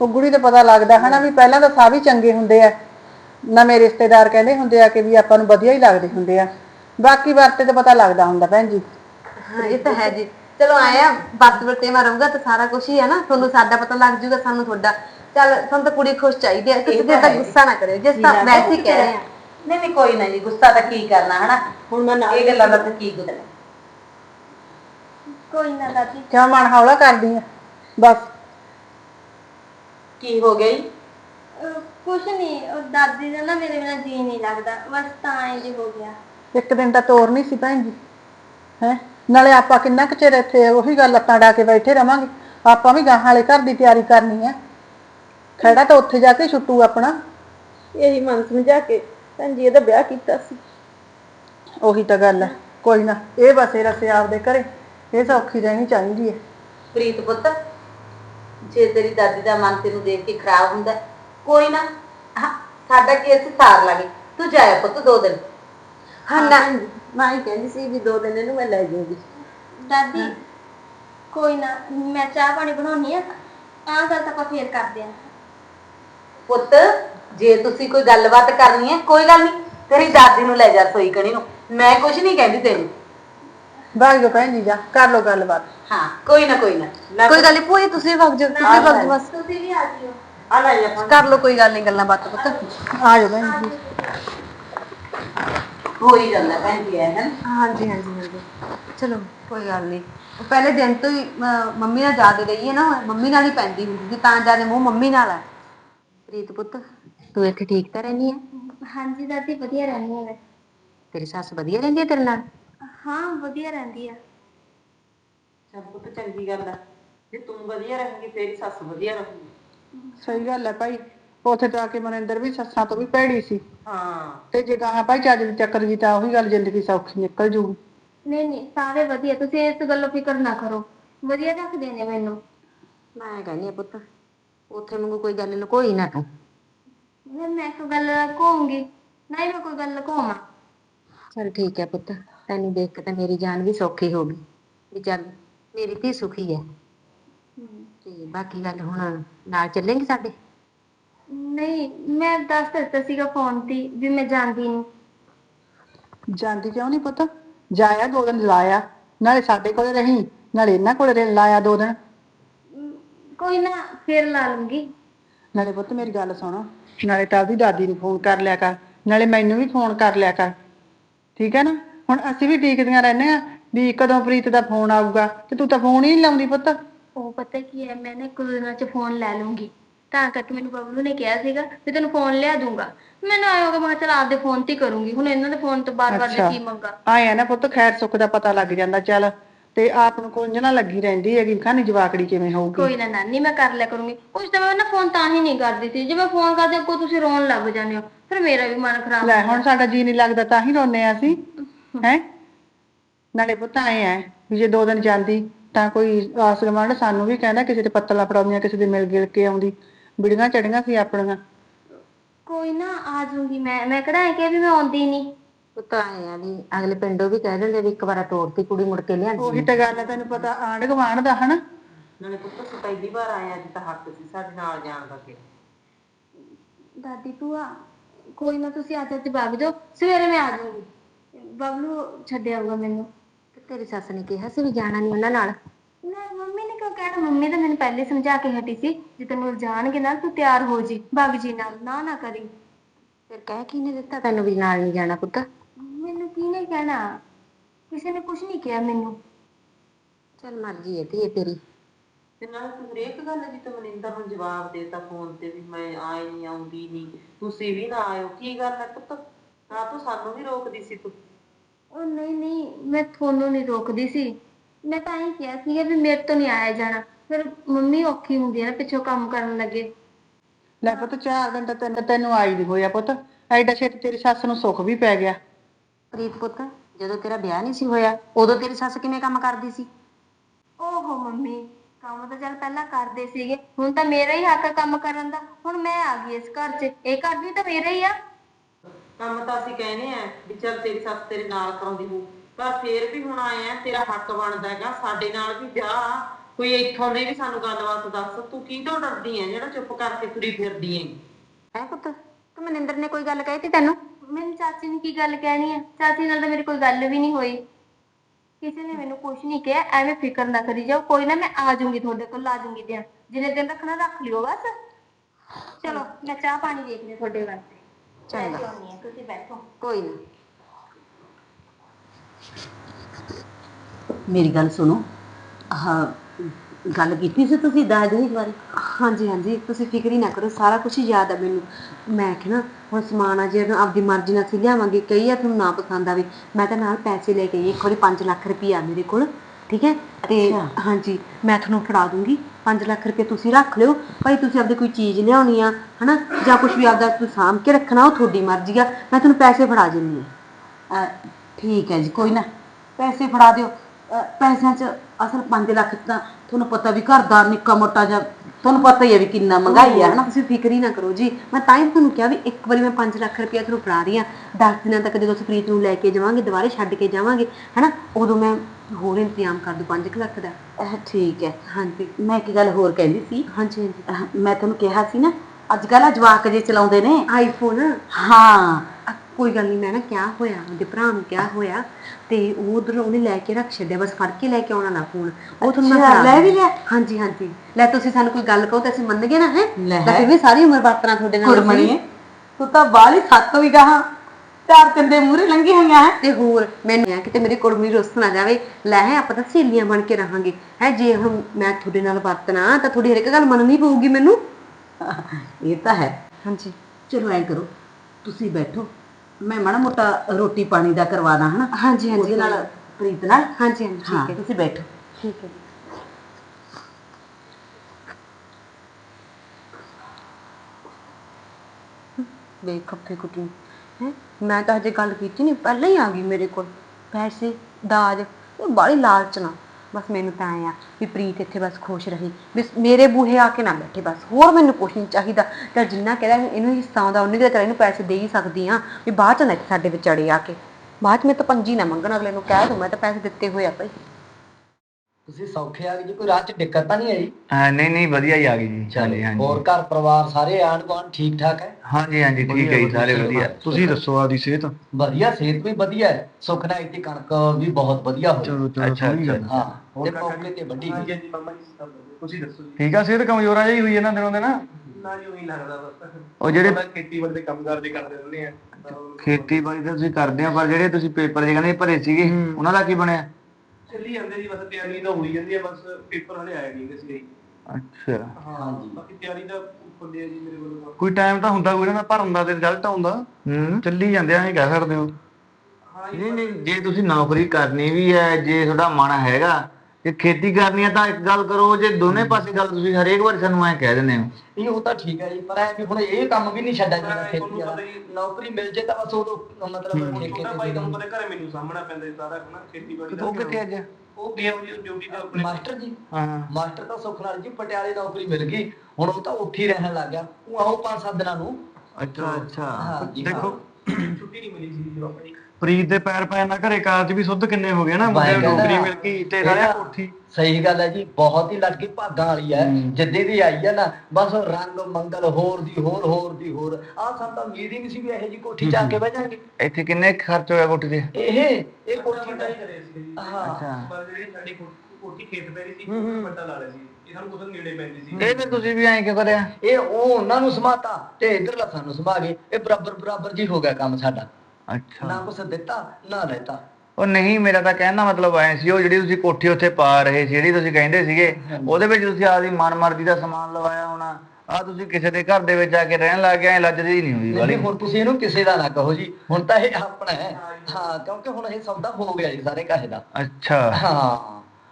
ਉਹ ਗੁੜੀ ਤੇ ਪਤਾ ਲੱਗਦਾ ਹਨਾ ਵੀ ਪਹਿਲਾਂ ਤਾਂ ਸਭ ਹੀ ਚੰਗੇ ਹੁੰਦੇ ਆ। ਨਵੇਂ ਰਿਸ਼ਤੇਦਾਰ ਕਹਿੰਦੇ ਹੁੰਦੇ ਆ ਕਿ ਵੀ ਆਪਾਂ ਨੂੰ ਵਧੀਆ ਹੀ ਲੱਗਦੇ ਹੁੰਦੇ ਆ। ਬਾਕੀ ਵਰਤੇ ਤੇ ਪਤਾ ਲੱਗਦਾ ਹੁੰਦਾ ਭੈਣ ਜੀ। ਹਾਂ ਇਹ ਤਾਂ ਹੈ ਜੀ। ਚਲੋ ਆਇਆ ਵਕਤ ਵਰਤੇ ਮਾ ਰਹੂਗਾ ਤਾਂ ਸਾਰਾ ਕੁਝ ਹੀ ਹੈ ਨਾ। ਤੁਹਾਨੂੰ ਸਾਡਾ ਪਤਾ ਲੱਗ ਜੂਗਾ ਸਾਨੂੰ ਤੁਹਾਡਾ। ਚੱਲ ਸਾਨੂੰ ਤਾਂ ਕੁੜੀ ਖੁਸ਼ ਚਾਹੀਦੀ ਹੈ ਕਿਸੇ ਦੇ ਤਾਂ ਗੁੱਸਾ ਨਾ ਕਰਿਓ। ਜਿਸ ਤਾਂ ਵੈਸੇ ਹੀ ਕਹਿ ਰਹੇ ਆ। ਨਹੀਂ ਨਹੀਂ ਕੋਈ ਨਾ ਜੀ ਗੁੱਸਾ ਤਾਂ ਕੀ ਕਰਨਾ ਹਨਾ? ਹੁਣ ਮੈਂ ਇਹ ਗੱਲਾਂ ਦਾ ਤਾਂ ਕੀ ਗੁੱਸਾ? ਕੋਈ ਨਾ ਦਾਦੀ। ਕਿਉਂ ਮਨ ਹੌਲਾ ਕਰਦੀ ਆ? ਬਸ। ਕੀ ਹੋ ਅਹ ਕੁਛ ਨਹੀਂ ਉਹ ਦਾਦੀ ਦਾ ਨਾ ਮੇਰੇ ਬਿਨਾਂ ਜੀ ਨਹੀਂ ਲੱਗਦਾ ਬਸ ਤਾਂ ਇੰਜ ਹੋ ਗਿਆ। ਇੱਕ ਦਿਨ ਤਾਂ ਤੋਰ ਨਹੀਂ ਸੀ ਭੈਣ ਜੀ ਹੈ? ਨਾਲੇ ਆਪਾਂ ਕਿੰਨਾ ਕੁ ਚਿਰ ਇੱਥੇ ਉਹੀ ਗੱਲ ਲੱਤਾਂ ਡਾ ਕੇ ਬੈਠੇ ਰਵਾਂਗੇ। ਆਪਾਂ ਵੀ ਗਾਹਾਂ ਵਾਲੇ ਘਰ ਦੀ ਤਿਆਰੀ ਕਰਨੀ ਹੈ ਖੜਾ ਤਾਂ ਉੱਥੇ ਜਾ ਕੇ ਛੁੱਟੂ ਆਪਣਾ। ਇਹੀ ਮਨ ਸਮਝਾ ਕੇ ਭੈਣ ਜੀ ਇਹਦਾ ਵਿਆਹ ਕੀਤਾ ਸੀ। ਉਹੀ ਤਾਂ ਗੱਲ ਹੈ ਕੋਈ ਨਾ ਇਹ ਬਸੇ ਰਸੇ ਆਪਦੇ ਘਰੇ ਇਹ ਸੌਖੀ ਰਹਿਣੀ ਚਾਹੀਦੀ ਹੈ ਪ੍ਰੀਤ ਪੁੱਤ ਜੇ ਤੇਰੀ ਦਾਦੀ ਦਾ ਮਨ ਤੈਨੂੰ ਦੇਖ ਕੇ ਖਰਾਬ ਹੁੰਦਾ ਹੈ, ਕੋਈ ਨਾ। ਹਾਂ, ਸਾਡਾ ਕੇਸ ਸਾਰ ਲਾਂਗੇ। ਤੂੰ ਜਾਇਆ ਪੁੱਤ ਦੋ ਦਿਨ। ਹਾਂ ਨਾ ਮੈਂ ਹੀ ਕਹਿੰਦੀ ਸੀ ਵੀ ਦੋ ਦਿਨ ਇਹਨੂੰ ਮੈਂ ਲੈ ਜਾਊਂਗੀ। ਦਾਦੀ ਕੋਈ ਨਾ ਮੈਂ ਚਾਹ ਪਾਣੀ ਬਣਾਉਣੀ ਆ। ਆਹ ਗੱਲ ਤਾਂ ਆਪਾਂ ਫੇਰ ਕਰਦੇ ਆ। ਪੁੱਤ ਜੇ ਤੁਸੀਂ ਕੋਈ ਗੱਲਬਾਤ ਕਰਨੀ ਹੈ ਕੋਈ ਗੱਲ ਨਹੀਂ। ਤੇਰੀ ਦਾਦੀ ਨੂੰ ਲੈ ਜਾ ਰਸੋਈ ਕਣੀ ਨੂੰ। ਮੈਂ ਕੁਝ ਨਹੀਂ ਕਹਿੰਦੀ ਤੈਨੂੰ। ਬਾਗ ਜੋ ਭੈਣ ਜੀ ਜਾ। ਕਰ ਲੋ ਗੱਲਬਾਤ। ਹਾਂ ਕੋਈ ਨਾ ਕੋਈ ਨਾ। ਕੋਈ ਗੱਲ ਨਹੀਂ ਜੀ ਤੁਸੀਂ ਵਗ ਜਾਓ ਤੁਸੀਂ ਵਗ ਜਾਓ ਬਸ। ਤੁਸੀਂ ਵੀ ਆ ਜਿਓ। ਆ ਲੈ ਜਾ ਕਰ ਲਓ ਕੋਈ ਗੱਲ ਨਹੀਂ ਗੱਲਾਂ ਬਾਤਾਂ ਪੁੱਤ ਆ ਜਾਓ ਭੈਣ ਜੀ ਹੋ ਹੀ ਜਾਂਦਾ ਭੈਣ ਜੀ ਹੈ ਹੈਂ। ਹਾਂਜੀ ਹਾਂਜੀ ਹਾਂਜੀ ਚਲੋ ਕੋਈ ਗੱਲ ਨਹੀਂ ਉਹ ਪਹਿਲੇ ਦਿਨ ਤੋਂ ਹੀ ਅਹ, ਮੰਮੀ ਨਾਲ ਜ਼ਿਆਦਾ ਰਹੀ ਹੈ ਨਾ ਮੰਮੀ ਨਾਲ ਹੀ ਪੈਂਦੀ ਹੁੰਦੀ ਸੀ ਤਾਂ ਜ਼ਿਆਦਾ ਮੂੰਹ ਮੰਮੀ ਨਾਲ ਹੈ ਪ੍ਰੀਤ ਪੁੱਤ ਤੂੰ ਇੱਥੇ ਠੀਕ ਤਾਂ ਰਹਿਨੀ ਹੈ ਹਾਂਜੀ ਦਾਦੀ ਵਧੀਆ ਰਹਿੰਦੀ ਆ ਮੈਂ ਤੇਰੀ ਸੱਸ ਵਧੀਆ ਰਹਿੰਦੀ ਹੈ ਤੇਰੇ ਨਾਲ ਹਾਂ ਵਧੀਆ ਰਹਿੰਦੀ ਆ ਚੱਲ ਪੁੱਤ ਚੰਗੀ ਗੱਲ ਆ ਜੇ ਤੂੰ ਵਧੀਆ ਰਹੇਂਗੀ ਤੇਰੀ ਸੱਸ ਵਧੀਆ ਰਹੂਗੀ ਸਹੀ ਗੱਲ ਹੈ ਭਾਈ ਉੱਥੇ ਜਾ ਕੇ ਮਨਿੰਦਰ ਵੀ ਸੱਸਾਂ ਤੋਂ ਵੀ ਭੈੜੀ ਸੀ। ਹਾਂ। ਤੇ ਜੇ ਗਾਹਾਂ ਭਾਈ ਚੱਜ ਦੀ ਚੱਕਰ ਜੀ ਤਾਂ ਉਹੀ ਗੱਲ ਜ਼ਿੰਦਗੀ ਸੌਖੀ ਨਿਕਲ ਜੂਗੀ। ਨਹੀਂ ਨਹੀਂ ਸਾਰੇ ਵਧੀਆ ਤੁਸੀਂ ਇਸ ਗੱਲੋਂ ਫਿਕਰ ਨਾ ਕਰੋ। ਵਧੀਆ ਰੱਖਦੇ ਨੇ ਮੈਨੂੰ। ਮੈਂ ਕਹਿੰਦੀ ਆ ਪੁੱਤ ਉੱਥੇ ਮੈਨੂੰ ਕੋਈ ਗੱਲ ਲੁਕੋਈ ਨਾ ਤੂੰ। ਮੈਂ ਮੈਂ ਕੋਈ ਗੱਲ ਕਹੂੰਗੀ ਨਹੀਂ ਮੈਂ ਕੋਈ ਗੱਲ ਲੁਕਾਵਾਂ। ਚਲ ਠੀਕ ਹੈ ਪੁੱਤ ਤੈਨੂੰ ਦੇਖ ਕੇ ਤਾਂ ਮੇਰੀ ਜਾਨ ਵੀ ਸੌਖੀ ਹੋ ਗਈ। ਵੀ ਚੱਲ ਮੇਰੀ ਧੀ ਸੁਖੀ ਹੈ। ਤੇ ਬਾਕੀ ਗੱਲ ਹੁਣ ਨਾਲ ਚੱਲੇਂਗੇ ਸਾਡੇ? ਨਹੀਂ ਮੈਂ ਦੱਸ ਦਿੱਤਾ ਸੀਗਾ ਫੋਨ ਤੇ ਹੀ ਵੀ ਮੈਂ ਜਾਂਦੀ ਨਹੀਂ ਜਾਂਦੀ ਕਿਉਂ ਨਹੀਂ ਪੁੱਤ? ਜਾਇਆ ਦੋ ਦਿਨ ਲਾਇਆ ਨਾਲੇ ਸਾਡੇ ਕੋਲੇ ਰਹੀ ਨਾਲੇ ਇਹਨਾਂ ਕੋਲੇ ਰਹਿ- ਲਾਇਆ ਦੋ ਦਿਨ। ਕੋਈ ਨਾ ਫੇਰ ਲਾ ਲੂੰਗੀ। ਨਾਲੇ ਪੁੱਤ ਮੇਰੀ ਗੱਲ ਸੁਣ ਨਾਲੇ ਤਾਂ ਉਹਦੀ ਦਾਦੀ ਨੂੰ ਫੋਨ ਕਰ ਲਿਆ ਕਰ ਨਾਲੇ ਮੈਨੂੰ ਵੀ ਫੋਨ ਕਰ ਲਿਆ ਕਰ। ਠੀਕ ਹੈ ਨਾ? ਹੁਣ ਅਸੀਂ ਵੀ ਡੀਕਦੀਆਂ ਰਹਿੰਦੇ ਆ ਵੀ ਕਦੋਂ ਪ੍ਰੀਤ ਦਾ ਫੋਨ ਆਊਗਾ ਤੇ ਤੂੰ ਤਾਂ ਫੋਨ ਹੀ ਨਹੀਂ ਲਾਉਂਦੀ ਪੁੱਤ। ਉਹ ਪਤਾ ਕੀ ਹੈ ਮੈਂ ਨਾ ਇੱਕ ਦੋ ਦਿਨਾਂ ਚ ਫੋਨ ਲੈ ਲੂੰਗੀ ਤਾਂ ਕਰਕੇ ਮੈਨੂੰ ਬਬਲੂ ਨੇ ਕਿਹਾ ਸੀਗਾ ਵੀ ਤੈਨੂੰ ਫੋਨ ਲਿਆ ਦੂੰਗਾ। ਮੈਨੂੰ ਆਇਆ ਹੋਗਾ ਮੈਂ ਕਿਹਾ ਚਲ ਆਪਦੇ ਫੋਨ ਤੇ ਹੀ ਕਰੂੰਗੀ। ਹੁਣ ਇਹਨਾਂ ਦੇ ਫੋਨ ਤੋਂ ਬਾਰ-ਬਾਰ ਅੱਛਾ। ਕੀ ਮੰਗਾ? ਆਏ ਆ ਨਾ ਪੁੱਤ ਖੈਰ ਸੁੱਖ ਦਾ ਪਤਾ ਲੱਗ ਜਾਂਦਾ ਚੱਲ। ਤੇ ਆਪ ਨੂੰ ਕੁੰਝ ਨਾ ਲੱਗੀ ਰਹਿੰਦੀ ਹੈਗੀ ਖਾਨੀ ਜਵਾਕੜੀ ਕਿਵੇਂ ਹੋਊਗੀ। ਕੋਈ ਨਾ ਨਾਨੀ ਮੈਂ ਕਰ ਲਿਆ ਕਰੂੰਗੀ। ਕੁਝ ਤਾਂ ਮੈਂ ਨਾ ਫੋਨ ਤਾਂ ਹੀ ਨਹੀਂ ਕਰਦੀ ਸੀ। ਜੇ ਮੈਂ ਫੋਨ ਕਰਦੀ ਅੱਗੋਂ ਤੁਸੀਂ ਰੋਣ ਲੱਗ ਜਾਂਦੇ ਹੋ। ਫਿਰ ਮੇਰਾ ਵੀ ਮਨ ਖਰਾਬ ਲੈ ਹੁਣ ਸਾਡਾ ਜੀ ਨਹੀਂ ਲੱਗਦਾ ਤਾਂ ਹੀ ਰੋਨੇ ਆ ਅਸੀਂ। ਹੈ? ਨਾਲੇ ਪੁੱਤ ਆਏ ਆ ਵੀ ਜੇ ਦੋ ਦਿਨ ਜਾਂਦੀ ਤਾਂ ਕੋਈ ਆਸ ਗਵਾਂਢ ਸਾਨੂੰ ਵੀ ਕਹਿੰਦਾ ਕਿਸੇ ਦੇ ਪੱਤਲਾ ਫੜਾਉਂਦੀਆਂ ਕਿਸੇ ਦੇ ਮਿਲ ਗਿਲ ਕੇ ਆਉਂਦੀ ਬਿੜੀਆਂ ਚੜੀਆਂ ਸੀ ਆਪਣੀਆਂ। ਕੋਈ ਨਾ ਆ ਜਾਊਂਗੀ ਮੈਂ ਮੈਂ ਕਿਹੜਾ ਐ ਕਿ ਵੀ ਮੈਂ ਆਉਂਦੀ ਨਹੀਂ ਪੁੱਤ ਆ ਵੀ ਅਗਲੇ ਪਿੰਡੋਂ ਵੀ ਕਹਿ ਦਿੰਦੇ ਵੀ ਇੱਕ ਵਾਰਾ ਤੋੜਤੀ ਕੁੜੀ ਮੁੜ ਕੇ ਲਿਆਂਦੀ। ਉਹੀ ਤਾਂ ਗੱਲ ਹੈ ਤੈਨੂੰ ਪਤਾ ਆਂਢ ਗੁਆਂਢ ਦਾ ਹਨਾ? ਨਾਲੇ ਪੁੱਤ ਅਸੀਂ ਪਹਿਲੀ ਵਾਰ ਆਏ ਅੱਜ ਤਾਂ ਹੱਕ ਸੀ ਸਾਡੇ ਨਾਲ ਜਾਣ ਦਾ ਫਿਰ। ਦਾਦੀ ਭੂਆ ਕੋਈ ਨਾ ਤੁਸੀਂ ਅੱਜ ਅੱਜ ਵਗ ਜਾਓ ਸਵੇਰੇ ਮੈਂ ਆ ਜਾਊਂਗੀ ਬਬਲੂ ਛੱਡ ਆਊਗਾ ਮੈਨੂੰ। ਤੇਰੀ ਸੱਸ ਨੇ ਕਿਹਾ ਸੀ ਵੀ ਜਾਣਾ ਨਹੀਂ ਉਹਨਾਂ ਨਾਲ। ਨਾ ਮੰਮੀ ਨੇ ਕਿਉਂ ਕਹਿਣਾ? ਮੰਮੀ ਤਾਂ ਮੈਨੂੰ ਪਹਿਲੇ ਸਮਝਾ ਕੇ ਹਟੀ ਸੀ ਜੇ ਤੈਨੂੰ ਜਾਣਗੇ ਨਾ ਤੂੰ ਤਿਆਰ ਹੋ ਜੀ ਵਗ ਜੀ ਨਾਲ ਨਾ ਨਾ ਕਰੀ। ਫਿਰ ਕਹਿ ਕਿਹਨੇ ਦਿੱਤਾ ਤੈਨੂੰ ਵੀ ਨਾਲ ਨਹੀਂ ਜਾਣਾ ਪੁੱਤ? ਮੈਨੂੰ ਕਿਹਨੇ ਕਹਿਣਾ? ਕਿਸੇ ਨੇ ਕੁਝ ਨਹੀਂ ਕਿਹਾ ਮੈਨੂੰ। ਚੱਲ ਮਰਜ਼ੀ ਹੈ ਧੀਏ ਤੇਰੀ। ਤੇ ਨਾਲ ਤੂੰ ਹਰੇਕ ਗੱਲ ਜੀ ਤੂੰ ਮਨਿੰਦਰ ਨੂੰ ਜਵਾਬ ਦੇਤਾ ਫੋਨ ਤੇ ਵੀ ਮੈਂ ਆਈ ਨਹੀਂ ਆਉਂਦੀ ਨਹੀਂ ਤੁਸੀਂ ਵੀ ਨਾ ਆਇਓ। ਕੀ ਗੱਲ ਹੈ ਪੁੱਤ? ਨਾ ਤੂੰ ਸਾਨੂੰ ਵੀ ਰੋਕਦੀ ਸੀ ਤੂੰ। ਉਹ ਨਹੀਂ ਨਹੀਂ ਮੈਂ ਤੁਹਾਨੂੰ ਨਹੀਂ ਰੋਕਦੀ ਸੀ। ਮੈਂ ਤਾਂ ਹੀ ਕਿਹਾ ਸੀਗਾ ਵੀ ਮੇਰੇ ਤੋਂ ਨਹੀਂ ਆਇਆ ਜਾਣਾ। ਫਿਰ ਮੰਮੀ ਔਖੀ ਹੁੰਦੀ ਹੈ ਨਾ ਪਿੱਛੋਂ ਕੰਮ ਕਰਨ ਲੱਗੇ। ਲੈ ਪੁੱਤ ਚਾਰ ਦਿਨ ਤਾਂ ਤੈਨੂੰ ਤੈਨੂੰ ਆਈ ਨਹੀਂ ਹੋਇਆ ਪੁੱਤ। ਐਡਾ ਛੇਤੀ ਤੇਰੀ ਸੱਸ ਨੂੰ ਸੁੱਖ ਵੀ ਪੈ ਗਿਆ। ਪ੍ਰੀਤ ਪੁੱਤ ਜਦੋਂ ਤੇਰਾ ਵਿਆਹ ਨਹੀਂ ਸੀ ਹੋਇਆ ਉਦੋਂ ਤੇਰੀ ਸੱਸ ਕਿਵੇਂ ਕੰਮ ਕਰਦੀ ਸੀ? ਓਹੋ ਮੰਮੀ ਕੰਮ ਤਾਂ ਚੱਲ ਪਹਿਲਾਂ ਕਰਦੇ ਸੀਗੇ। ਹੁਣ ਤਾਂ ਮੇਰਾ ਹੀ ਹੱਕ ਆ ਕੰਮ ਕਰਨ ਦਾ। ਹੁਣ ਮੈਂ ਆ ਗਈ ਇਸ ਘਰ 'ਚ। ਇਹ ਘਰ ਵੀ ਤਾਂ ਮੇਰਾ ਹੀ ਆ। ਕੰਮ ਤਾਂ ਅਸੀਂ ਕਹਿੰਦੇ ਆ ਵੀ ਚੱਲ ਤੇਰੀ ਸੱਸ ਤੇਰੇ ਨਾਲ ਕਰਾਉਂਦੀ ਹੋਊ। ਪਰ ਫੇਰ ਵੀ ਹੁਣ ਆਏ ਆ ਤੇਰਾ ਹੱਕ ਬਣਦਾ ਹੈਗਾ ਸਾਡੇ ਨਾਲ ਵੀ ਜਾ। ਕੋਈ ਇੱਥੋਂ ਦੀ ਵੀ ਸਾਨੂੰ ਗੱਲਬਾਤ ਦੱਸ ਤੂੰ ਕੀ ਤੋਂ ਡਰਦੀ ਐ ਜਿਹੜਾ ਚੁੱਪ ਕਰਕੇ ਤੁਰੀ ਫਿਰਦੀ ਐ ਹੈ ਪੁੱਤ ਤੂੰ ਮਨਿੰਦਰ ਨੇ ਕੋਈ ਗੱਲ ਕਹੀ ਤੀ ਤੈਨੂੰ? ਮੈਨੂੰ ਚਾਚੀ ਨੇ ਕੀ ਗੱਲ ਕਹਿਣੀ ਆ? ਚਾਚੀ ਨਾਲ ਤਾਂ ਮੇਰੀ ਕੋਈ ਗੱਲ ਵੀ ਨਹੀਂ ਹੋਈ। ਕਿਸੇ ਨੇ ਮੈਨੂੰ ਕੁਝ ਨਹੀਂ ਕਿਹਾ ਐਵੇਂ ਫਿਕਰ ਨਾ ਕਰੀ ਜਾਓ। ਕੋਈ ਨਾ ਮੈਂ ਆ ਜਾਊਂਗੀ ਤੁਹਾਡੇ ਕੋਲ ਆ ਜਾਊਂਗੀ ਦਿਨ ਜਿੰਨੇ ਦਿਨ ਰੱਖਣਾ ਰੱਖ ਲਿਓ ਬਸ। ਚਲੋ ਮੈਂ ਚਾਹ ਪਾਣੀ ਦੇਖਦੀ ਹਾਂ ਤੁਹਾਡੇ ਵਾਸਤੇ। ਚੰਗਾ। ਹਾਂ, ਤੁਸੀਂ ਬੈਠੋ ਕੋਈ ਨਾ ਮੇਰੀ ਗੱਲ ਸੁਣੋ ਹਾਂ ਗੱਲ ਕੀਤੀ ਸੀ ਤੁਸੀਂ ਦਾਜ ਦੀ ਬਾਰੇ ਹਾਂਜੀ ਹਾਂਜੀ ਤੁਸੀਂ ਫਿਕਰ ਹੀ ਨਾ ਕਰੋ ਸਾਰਾ ਕੁਝ ਯਾਦ ਆ ਮੈਨੂੰ ਮੈਂ ਕਿ ਨਾ ਹੁਣ ਸਮਾਨ ਆ ਜਿਹੜਾ ਆਪਦੀ ਮਰਜ਼ੀ ਨਾਲ ਅਸੀਂ ਲਿਆਵਾਂਗੇ ਕਈ ਆ ਤੁਹਾਨੂੰ ਨਾ ਪਸੰਦ ਆਵੇ ਮੈਂ ਤਾਂ ਨਾਲ ਪੈਸੇ ਲੈ ਕੇ ਆਈ ਇੱਕ ਵਾਰੀ 5 ਲੱਖ ਰੁਪਈਆ ਮੇਰੇ ਕੋਲ ਠੀਕ ਹੈ? ਤੇ ਹਾਂਜੀ ਮੈਂ ਤੁਹਾਨੂੰ ਫੜਾ ਦੂੰਗੀ। 5 ਲੱਖ ਰੁਪਏ ਤੁਸੀਂ ਰੱਖ ਲਿਓ। ਭਾਈ ਤੁਸੀਂ ਆਪਦੇ ਕੋਈ ਚੀਜ਼ ਲਿਆਉਣੀ ਆ ਹਨਾ? ਜਾਂ ਕੁਝ ਵੀ ਆਪਦਾ ਤੁਸੀਂ ਸਾਂਭ ਕੇ ਰੱਖਣਾ ਉਹ ਤੁਹਾਡੀ ਮਰਜ਼ੀ ਆ। ਮੈਂ ਤੁਹਾਨੂੰ ਪੈਸੇ ਫੜਾ ਦਿੰਦੀ ਆ ਅਹ, ਠੀਕ ਹੈ ਜੀ ਕੋਈ ਨਾ। ਪੈਸੇ ਫੜਾ ਦਿਓ। ਅਹ, ਪੈਸਿਆਂ 'ਚ ਅਸਲ 5 ਲੱਖ ਤਾਂ ਤੁਹਾਨੂੰ ਪਤਾ ਵੀ ਘਰ ਦਾ ਨਿੱਕਾ ਮੋਟਾ ਜਿਹਾ ਤੁਹਾਨੂੰ ਪਤਾ ਹੀ ਹੈ ਵੀ ਕਿੰਨਾ ਮਹਿੰਗਾਈ ਹੈ ਹਨਾ? ਤੁਸੀਂ ਫਿਕਰ ਹੀ ਨਾ ਕਰੋ ਜੀ। ਮੈਂ ਤਾਂ ਹੀ ਤੁਹਾਨੂੰ ਕਿਹਾ ਵੀ ਇੱਕ ਵਾਰੀ ਮੈਂ 5 ਲੱਖ ਰੁਪਇਆ ਤੁਹਾਨੂੰ ਫੜਾ ਰਹੀ ਆ 10 ਦਿਨਾਂ ਤੱਕ ਜਦੋਂ ਸੁਪ੍ਰੀਤ ਨੂੰ ਲੈ ਕੇ ਜਾਵਾਂਗੇ ਦੁਬਾਰੇ ਛੱਡ ਕੇ ਜਾਵਾਂਗੇ ਹਨਾ? ਉਦੋਂ ਮੈਂ ਹੋਰ ਇੰਤਜ਼ਾਮ ਕਰ ਦੂੰ 5 ਲੱਖ ਦਾ। ਅਹ, ਠੀਕ ਹੈ। ਹਾਂਜੀ। ਮੈਂ ਇੱਕ ਗੱਲ ਹੋਰ ਕਹਿੰਦੀ ਸੀ। ਹਾਂਜੀ ਹਾਂਜੀ। ਅਹ, ਮੈਂ ਤੁਹਾਨੂੰ ਕਿਹਾ ਸੀ ਨਾ ਅੱਜ ਕੱਲ੍ਹ ਆ ਜਵਾਕ ਜੇ ਚਲਾਉਂਦੇ ਨੇ। ਆਈਫੋਨ ਹਾਂ। ਕੋਈ ਗੱਲ ਨਹੀਂ ਮੈਂ ਨਾ ਕਿਹਾ ਹੋਇਆ ਉਹਦੇ ਭਰਾ ਨੂੰ ਕਿਹਾ ਹੋਇਆ ਤੇ ਉਹ ਉਧਰ ਉਹਨੇ ਲੈ ਕੇ ਰੱਖ ਛੱਡਿਆ ਬਸ ਫੜ ਕੇ ਲੈ ਕੇ ਆਉਣਾ ਨਾ ਫੋਨ। ਉਹ ਤੁਹਾਨੂੰ ਮੈਂ ਅੱਛਾ, ਲੈ ਵੀ। ਲਿਆ? ਹਾਂਜੀ ਹਾਂਜੀ। ਲੈ ਤੁਸੀਂ ਸਾਨੂੰ ਕੋਈ ਗੱਲ ਕਹੋ ਤੇ ਅਸੀਂ ਮੰਨ ਗਏ ਨਾ ਹੈ? ਲੈ। ਤਾਂ ਫਿਰ ਵੀ ਸਾਰੀ ਉਮਰ ਵਰਤਣਾ ਤੁਹਾਡੇ ਨਾਲ। ਕੁੜਮਣੀ ਅਸੀਂ। ਤੂੰ ਤਾਂ ਬਾਹਲੀ ਸੱਤ ਵੀ ਗਾਹਾਂ ਚਾਰ ਚੰਦੇ ਮੂਹਰੇ ਲੰਘੀ ਹੋਈਆਂ ਹੈ। ਤੇ ਹੋਰ ਮੈਨੂੰ ਆ ਕਿਤੇ ਮੇਰੀ ਕੁੜਮੀ ਰੁੱਸ ਨਾ ਜਾਵੇ। ਲੈ ਹੈ ਆਪਾਂ ਤਾਂ ਸਹੇਲੀਆਂ ਬਣ ਕੇ ਰਹਾਂਗੇ। ਹੈ ਜੇ ਹੁਣ ਮੈਂ ਤੁਹਾਡੇ ਨਾਲ ਵਰਤਣਾ ਤਾਂ ਤੁਹਾਡੀ ਹਰ ਇੱਕ ਗੱਲ ਮੰਨਣੀ ਪਊਗੀ ਮੈਨੂੰ। ਇਹ ਤਾਂ ਹੈ। ਹਾਂਜੀ। ਚਲੋ ਐ ਕਰੋ ਤੁਸੀਂ ਬੈਠੋ। ਮੈਂ ਮਾੜਾ ਮੋਟਾ ਰੋਟੀ ਪਾਣੀ ਦਾ ਕਰਵਾਦਾ ਹਨਾ? ਹਾਂਜੀ ਹਾਂਜੀ ਉਹਦੇ ਨਾਲ ਪ੍ਰੀਤ ਨਾਲ? ਹਾਂਜੀ ਹਾਂਜੀ ਠੀਕ ਹੈ। ਤੁਸੀਂ ਬੈਠੋ। ਠੀਕ ਹੈ। ਵੇਖ ਖੱਫੇ ਕੁੱਟੀ ਹੈ? ਮੈਂ ਤਾਂ ਹਜੇ ਗੱਲ ਕੀਤੀ ਨਹੀਂ ਪਹਿਲਾਂ ਹੀ ਆ ਗਈ ਮੇਰੇ ਕੋਲ। ਪੈਸੇ ਦਾਜ ਇਹ ਬਾਹਲੀ ਲਾਲਚ ਨਾ ਬਸ ਮੈਨੂੰ ਤਾਂ ਆਇਆ ਵੀ ਪ੍ਰੀਤ ਇੱਥੇ ਬਸ ਖੁਸ਼ ਰਹੀ। ਬਸ ਮੇਰੇ ਬੂਹੇ ਆ ਕੇ ਨਾ ਬੈਠੇ ਬਸ। ਹੋਰ ਮੈਨੂੰ ਕੁਛ ਨਹੀਂ ਚਾਹੀਦਾ। ਤੇ ਜਿੰਨਾ ਕਹਿੰਦਾ ਇਹਨੂੰ ਹਿੱਸਾ ਆਉਂਦਾ ਉਹਨੇ ਦੇ ਤਾਂ ਇਹਨੂੰ ਪੈਸੇ ਦੇ ਹੀ ਸਕਦੀ ਆ। ਵੀ ਬਾਅਦ ਚ ਨਾ ਇੱਥੇ ਸਾਡੇ ਵਿਚੜੇ ਆ ਕੇ। ਬਾਅਦ ਚ ਮੈਂ ਤਾਂ ਪੰਜੀ ਨਾ ਮੰਗਣ ਅਗਲੇ ਨੂੰ। ਕਹਿ ਦੂੰ, ਮੈਂ ਤਾਂ ਪੈਸੇ ਦਿੱਤੇ ਹੋਏ ਆ ਭਾਈ। ਤੁਸੀਂ ਸੌਖੇ ਆ ਗਏ ਜੀ ਕੋਈ ਰਾਹ 'ਚ ਦਿੱਕਤ ਤਾਂ ਨਹੀਂ ਆਈ? ਹਾਂ ਨਹੀਂ ਨਹੀਂ ਵਧੀਆ ਹੀ ਆ ਗਈ ਜੀ ਹਾਂਜੀ ਹਾਂਜੀ। ਹੋਰ ਘਰ ਪਰਿਵਾਰ ਸਾਰੇ ਆਣ ਗੁਆਂਢ ਠੀਕ ਠਾਕ ਹੈ? ਹਾਂਜੀ ਹਾਂਜੀ ਠੀਕ ਹੈ ਜੀ ਸਾਰੇ ਵਧੀਆ। ਤੁਸੀਂ ਦੱਸੋ ਆਪਦੀ ਸਿਹਤ? ਵਧੀਆ ਸਿਹਤ ਵੀ ਵਧੀਆ ਹੈ। ਸੁੱਖ ਨਾਲ ਇੱਥੇ ਕਣਕ ਵੀ ਬਹੁਤ ਵਧੀਆ ਹੋਈ। ਚਲੋ ਚਲੋ ਅੱਛਾ, ਥੋੜ੍ਹੀ ਗੱਲ। ਹਾਂ ਹੋਰ ਮੌਕੇ ਤੇ ਵੱਡੀ ਗਈ ਹਾਂਜੀ ਮਾਮਾ ਜੀ ਸਭ। ਤੁਸੀਂ ਦੱਸੋ ਜੀ। ਠੀਕ ਆ ਸਿਹਤ ਕਮਜ਼ੋਰਾਂ ਜਿਹੀ ਹੋਈ ਹੈ ਨਾ ਦਿਨੋਂ ਦਿਨ? ਨਾ ਜੀ ਉਹੀ ਲੱਗਦਾ ਬਸ। ਉਹ ਜਿਹੜੇ- ਖੇਤੀਬਾੜੀ ਦੇ ਕੰਮ ਕਰਦੇ ਕਰਦੇ ਰਹਿੰਦੇ ਆ। ਖੇਤੀਬਾੜੀ ਤਾਂ ਤੁਸੀਂ ਕਰਦੇ ਹੋ ਪਰ ਜਿਹੜੇ ਤੁਸੀਂ ਪੇਪਰ ਜੇ ਕਹਿੰਦੇ ਭਰੇ ਸੀਗੇ ਉਹਨਾਂ ਦਾ ਕੀ ਬਣਿਆ? ਚੱਲੀ ਜਾਂਦੇ ਜੀ ਬਸ ਤਿਆਰੀ ਤਾਂ ਹੋਈ ਜਾਂਦੀ ਹੈ ਬਸ ਪੇਪਰ ਹਲੇ ਆਇਆ ਨਹੀਂ ਸੀ ਅੱਛਾ। ਹਾਂ ਬਾਕੀ ਤਿਆਰੀ ਫੁੱਲੇ ਆ ਜੀ ਮੇਰੇ ਵੱਲੋਂ ਕੋਈ ਟਾਈਮ ਤਾਂ ਹੁੰਦਾ ਕੋਈ ਨਾ ਭਰਨ ਦਾ ਤੇ ਰਿਜ਼ਲਟ ਆਉਂਦਾ ਹੂੰ। ਚੱਲੀ ਜਾਂਦੇ ਆ ਐਂ ਕਹਿ ਸਕਦੇ ਹੋ। ਹਾਂ ਨਹੀਂ ਨਹੀਂ ਜੇ ਤੁਸੀਂ ਨੌਕਰੀ ਕਰਨੀ ਵੀ ਹੈ ਜੇ ਤੁਹਾਡਾ ਮਨ ਹੈਗਾ ਕਿ ਖੇਤੀ ਕਰਨੀ ਹੈ ਤਾਂ ਇੱਕ ਗੱਲ ਕਰੋ ਜੇ ਦੋਨੇ ਪਾਸੇ ਗੱਲ ਤੁਸੀਂ ਹਰੇਕ ਵਾਰ ਸਾਨੂੰ ਐਂ ਕਹਿ ਦਿੰਦੇ ਹੋ। ਨਹੀਂ ਉਹ ਤਾਂ ਠੀਕ ਹੈ ਜੀ ਪਰ ਐ ਵੀ ਹੁਣ ਇਹ ਕੰਮ ਵੀ ਨਹੀਂ ਛੱਡਿਆ ਜਾਂਦਾ ਖੇਤੀ ਵਾਲਾ। ਨੌਕਰੀ ਮਿਲ ਜੇ ਤਾਂ ਬਸ ਉਦੋਂ ਮਤਲਬ ਠੇਕੇ ਤੇ ਭਾਈ ਦੇ ਤੁਹਾਨੂੰ। ਪਤਾ ਘਰੇ ਮੈਨੂੰ ਸਾਹਮਣਾ ਪੈਂਦਾ ਜੀ ਸਾਰਾ ਹਨਾ ਖੇਤੀਬਾੜੀ ਦਾ। ਉਹ ਕਿੱਥੇ ਅੱਜ ਉਹ ਗਿਆ ਉਹ ਜੀ ਡਿਊਟੀ ਤੇ ਆਪਣੇ। ਮਾਸਟਰ ਜੀ। ਹਾਂ। ਮਾਸਟਰ ਤਾਂ ਸੁੱਖ ਨਾਲ ਜੀ ਪਟਿਆਲੇ ਨੌਕਰੀ ਮਿਲ ਗਈ। ਹੁਣ ਉਹ ਤਾਂ ਉੱਥੇ ਹੀ ਰਹਿਣ ਲੱਗ ਗਿਆ। ਉਹ ਆਓ ਪੰਜ ਸੱਤ ਦਿਨਾਂ ਨੂੰ। ਅੱਛਾ ਅੱਛਾ। ਦੇਖੋ। ਛੁੱਟੀ ਨਹੀਂ ਮਿਲੀ ਸੀ ਜੀ ਆਪਣੀ। ਪ੍ਰੀਤ ਦੇ ਪੈਰ ਪੈਣ ਨਾਲ ਘਰੇ ਕਾਰਜ ਵੀ ਸੁੱਧ ਕਿੰਨੇ ਹੋ ਗਏ ਨਾ ਮੁੰਡੇ ਨੂੰ ਨੌਕਰੀ ਮਿਲ ਗਈ ਤੇ ਸਾਰੇ ਇਹਦਾ- ਕੋਠੀ। ਸਹੀ ਗੱਲ ਹੈ ਜੀ ਬਹੁਤ ਹੀ ਲੜਕੀ ਭਾਗਾਂ ਵਾਲੀ ਹੈ ਜਿੱਦੇ ਦੀ ਆਈ ਹੈ ਨਾ ਬਸ ਰੰਗ ਮੰਗਲ ਹੋਰ ਦੀ ਹੋਰ ਹੋਰ ਦੀ ਹੋਰ ਆਹ ਸਾਨੂੰ ਤਾਂ ਉਮੀਦ ਹੀ ਨਹੀਂ ਸੀ ਵੀ ਇਹੋ ਜੀ ਕੋਠੀ ਜਾ ਕੇ ਬਹਿ ਜਾਾਂਗੇ ਇੱਥੇ ਕਿੰਨੇ ਕੁ ਖਰਚ ਹੋਇਆ ਕੋਠੀ ਤੇ ਇਹ ਇਹ ਕੋਠੀ ਵੱਡਾ ਹੀ ਕਰਿਆ ਸੀ ਜੀ। ਹਾਂ। ਅੱਛਾ ਪਰ ਜਿਹੜੀ ਸਾਡੀ ਕੋ- ਕੋਠੀ ਖੇਤ ਪੈ ਰਹੀ ਸੀ ਉਹ ਵੱਡਾ ਲਾ ਲਿਆ ਸੀ ਇਹ ਸਾਨੂੰ ਕੁਝ ਨੇੜੇ ਪੈਂਦੀ ਸੀ। ਇਹ ਫਿਰ ਤੁਸੀਂ ਵੀ ਐਂ ਕਿਉਂ ਕਰਿਆ? ਇਹ ਉਹ ਉਹਨਾਂ ਨੂੰ ਸਮਾਤਾ ਤੇ ਇਧਰਲਾ ਸਾਨੂੰ ਸਮਾ ਗਏ ਇਹ ਬਰਾਬਰ ਬਰਾਬਰ ਜੀ ਹੋ ਗਿਆ ਕੰਮ ਸਾਡਾ। ਨਾ ਅੱਛਾ ਕੁਛ ਦਿੱਤਾ ਨਾ ਲੈਤਾ। ਉਹ ਨਹੀਂ ਮੇਰਾ ਤਾਂ ਕਹਿਣ ਦਾ ਮਤਲਬ ਐ ਸੀ ਉਹ ਜਿਹੜੀ ਤੁਸੀਂ ਕੋਠੀ ਉੱਥੇ ਪਾ ਰਹੇ ਸੀ ਜਿਹੜੀ ਤੁਸੀਂ ਕਹਿੰਦੇ ਸੀਗੇ ਉਹਦੇ ਵਿੱਚ ਤੁਸੀਂ ਆਪਦੀ ਮਨਮਰਜ਼ੀ ਦਾ ਸਮਾਨ ਲਵਾਇਆ ਹੋਣਾ। ਆ ਤੁਸੀਂ ਕਿਸੇ ਦੇ ਘਰ ਦੇ ਵਿੱਚ ਆ ਕੇ ਰਹਿਣ ਲੱਗ ਗਏ ਐ ਲੱਜਦੀ ਨਹੀਂ ਹੋਈ ਵਾਲੀ ਨਹੀਂ ਹੁਣ ਤੁਸੀਂ ਇਹਨੂੰ ਕਿਸੇ ਦਾ ਨਾ ਕਹੋ ਜੀ ਹੁਣ ਤਾਂ ਇਹ ਆਪਣਾ ਹੈ। ਹਾਂ ਕਿਉਂਕਿ ਹੁਣ ਇਹ ਸੌਦਾ ਹੋ ਗਿਆ ਜੀ ਸਾਰੇ ਕਾਹੇ ਦਾ। ਅੱਛਾ। ਹਾਂ।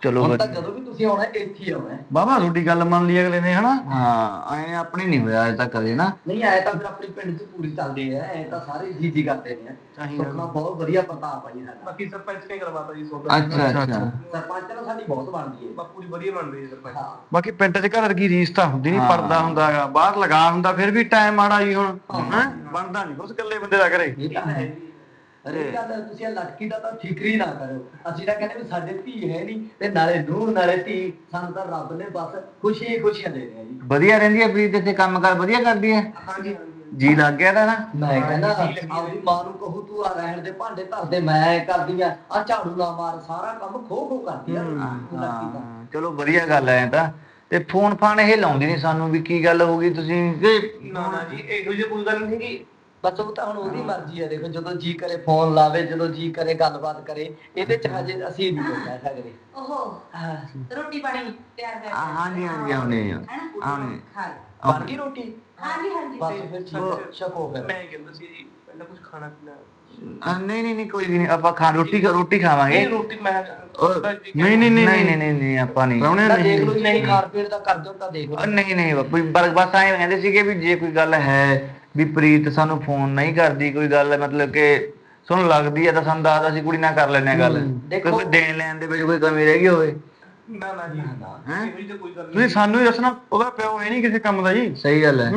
ਚਲੋ ਹੁਣ ਤਾਂ। ਜਦੋਂ ਵੀ ਤੁਸੀਂ ਆਉਣਾ ਇੱਥੇ ਹੀ ਆਉਣਾ। ਬਾਬਾ ਤੁਹਾਡੀ ਗੱਲ ਮੰਨ ਲਈ ਅਗਲੇ ਨੇ ਹਨਾ? ਹਾਂ। ਐ ਆਪਣੀ ਨਹੀਂ ਹੋਇਆ ਅਜੇ ਤੱਕ ਕਦੇ ਨਾ ਨਹੀਂ ਆਇਆ ਤਾਂ ਫਿਰ ਆਪਣੇ ਪਿੰਡ 'ਚ ਪੂਰੀ ਚੱਲਦੀ ਹੈ ਐ ਤਾਂ ਸਾਰੇ ਜੀ ਜੀ ਕਰਦੇ ਨੇ। ਸੁਖਨਾ ਬਹੁਤ ਵਧੀਆ ਪ੍ਰਤਾਪ ਆ ਜੀ ਸਾਡਾ। ਬਾਕੀ ਸਰਪੰਚ ਨੇ ਕਰਵਾਤਾ ਜੀ ਸੋਦਾ ਅੱਛਾ ਅੱਛਾ। ਸਰਪੰਚ ਨਾਲ ਸਾਡੀ ਬਹੁਤ ਬਣਦੀ ਹੈ। ਬਾ ਪੂਰੀ ਵਧੀਆ ਬਣ ਰਹੀ ਹੈ ਸਰਪੰਚ। ਹਾਂ। ਬਾਕੀ ਪਿੰਡ 'ਚ ਘਰ ਵਰਗੀ ਰੀਸ ਤਾਂ ਹੁੰਦੀ ਨਹੀਂ। ਪਰਦਾ ਹੁੰਦਾਗਾ ਬਾਹਰ ਲਗਾ ਹੁੰਦਾ ਫਿਰ ਵੀ ਟਾਈਮ ਮਾੜਾ ਜੀ ਹੁਣ ਹੈ? ਬਣਦਾ ਨਹੀਂ ਕੁਛ ਇਕੱਲੇ ਬੰਦੇ ਦਾ ਕਰੇ। ਇਹ ਤਾਂ ਹੈ। ਅਰੇ ਗੱਲ ਤੁਸੀਂ ਇਹ ਲੜਕੀ ਦਾ ਤਾਂ ਫਿਕਰ ਹੀ ਨਾ ਕਰੋ ਅਸੀਂ ਤਾਂ ਕਹਿੰਦੇ ਵੀ ਸਾਡੇ ਧੀ ਹੈ ਨਹੀਂ ਤੇ ਨਾਲੇ ਨੂੰਹ ਨਾਲੇ ਧੀ ਸਾਨੂੰ ਤਾਂ ਰੱਬ ਨੇ ਬਸ ਖੁਸ਼ੀ ਹੀ ਖੁਸ਼ੀਆਂ ਦੇ ਰਿਹਾ ਜੀ। ਵਧੀਆ ਰਹਿੰਦੀ ਹੈ ਪ੍ਰੀਤ ਇੱਥੇ ਕੰਮ ਕਰ ਵਧੀਆ ਕਰਦੀ ਹੈ? ਹਾਂਜੀ ਜੀ ਲੱਗ ਗਿਆ ਤਾਂ ਨਾ? ਮੈਂ ਕਹਿੰਦਾ ਆਪਦੀ ਮਾਂ ਨੂੰ ਕਹੂ ਤੂੰ ਆ ਰਹਿਣ ਦੇ ਭਾਂਡੇ ਧਰਦੇ ਮੈਂ ਕਰਦੀ ਆ ਆ ਝਾੜੂ ਨਾ ਮਾਰ ਸਾਰਾ ਕੰਮ ਖੋ ਖੋ ਕਰਦੀ ਆ। ਚਲੋ ਵਧੀਆ ਗੱਲ ਐ ਤਾਂ। ਤੇ ਫੋਨ ਫਾਨ ਇਹ ਲਾਉਂਦੀ ਨਹੀਂ ਸਾਨੂੰ ਵੀ ਕੀ ਗੱਲ ਹੋ ਗਈ ਤੁਸੀਂ? ਕਿ ਨਾ ਨਾ ਜੀ ਇਹੋ ਜਿਹੀ ਕੋਈ ਗੱਲ ਨਹੀਂ ਹੈਗੀ। ਬਸ ਉਹ ਤਾਂ ਹੁਣ ਉਹਦੀ ਮਰਜ਼ੀ ਹੈ ਦੇਖੋ ਜਦੋਂ ਜੀ ਕਰੇ ਫੋਨ ਲਾਵੇ ਜਦੋਂ ਜੀ ਕਰੇ ਗੱਲਬਾਤ ਕਰੇ ਇਹਦੇ ਚ ਹਜੇ ਅਸੀਂ ਨਹੀਂ ਕਹਿ ਸਕਦੇ ਓਹੋ ਰੋਟੀ ਪਾਣੀ ਤਿਆਰ ਕਰ ਹਾਂ, ਹਾਂਜੀ ਹਾਂਜੀ ਆਉਣੇ ਆ ਆਉਣੇ ਖਾ ਬਣ ਗਈ ਰੋਟੀ ਹਾਂਜੀ ਹਾਂਜੀ ਬਸ ਫਿਰ ਛਕੋ ਛਕੋ ਫਿਰ ਮੈਂ ਕਹਿੰਦਾ ਸੀ ਜੀ ਪਹਿਲਾਂ ਕੁਝ ਖਾਣਾ ਪੀਣਾ ਨਹੀਂ ਨਹੀਂ ਨਹੀਂ ਕੋਈ ਨਹੀਂ ਆਪਾਂ ਖਾ ਰੋਟੀ ਰੋਟੀ ਖਾਵਾਂਗੇ ਰੋਟੀ ਮੈਂ ਉਹ, ਨਹੀਂ ਨਹੀਂ ਨਹੀਂ ਨਹੀਂ ਨਹੀਂ ਨਹੀਂ ਆਪਾਂ ਨਹੀਂ ਨਾ ਦੇਖ ਲਓ ਜੀ ਖਾਣ ਪੀਣ ਦਾ ਕਰ ਦਿਓ ਤਾਂ ਦੇਖ ਉਹ ਲਓ ਨਹੀਂ ਨਹੀਂ ਬਾਪੂ ਜੀ, ਬਸ ਬਸ ਐਂ ਕਹਿੰਦੇ ਸੀਗੇ ਵੀ ਜੇ ਕੋਈ ਗੱਲ ਹੈ ਵੀ ਪ੍ਰੀਤ ਸਾਨੂੰ ਫੋਨ ਨਹੀਂ ਕਰਦੀ ਕੋਈ ਗੱਲ ਮਤਲਬ ਕਿ ਤੁਹਾਨੂੰ ਲੱਗਦੀ ਹੈ ਤਾਂ ਸਾਨੂੰ ਦੱਸ ਅਸੀਂ ਕੁੜੀ ਨਾਲ ਕਰ ਲੈਂਦੇ ਆ ਗੱਲ। ਦੇਖੋ- ਕੋਈ ਦੇਣ ਲੈਣ ਦੇ ਵਿੱਚ ਕੋਈ ਕਮੀ ਰਹਿ ਗਈ ਹੋਵੇ? ਨਾ ਨਾ ਜੀ। ਨਾ। ਇਹੋ ਜਿਹੀ ਤਾਂ ਕੋਈ ਗੱਲ ਤੁਸੀਂ ਨਹੀਂ। ਸਾਨੂੰ ਹੀ ਦੱਸਣਾ ਉਹਦਾ ਪਿਓ ਹੈ ਨਹੀਂ ਕਿਸੇ ਕੰਮ ਦਾ ਜੀ। ਸਹੀ ਗੱਲ ਹੈ।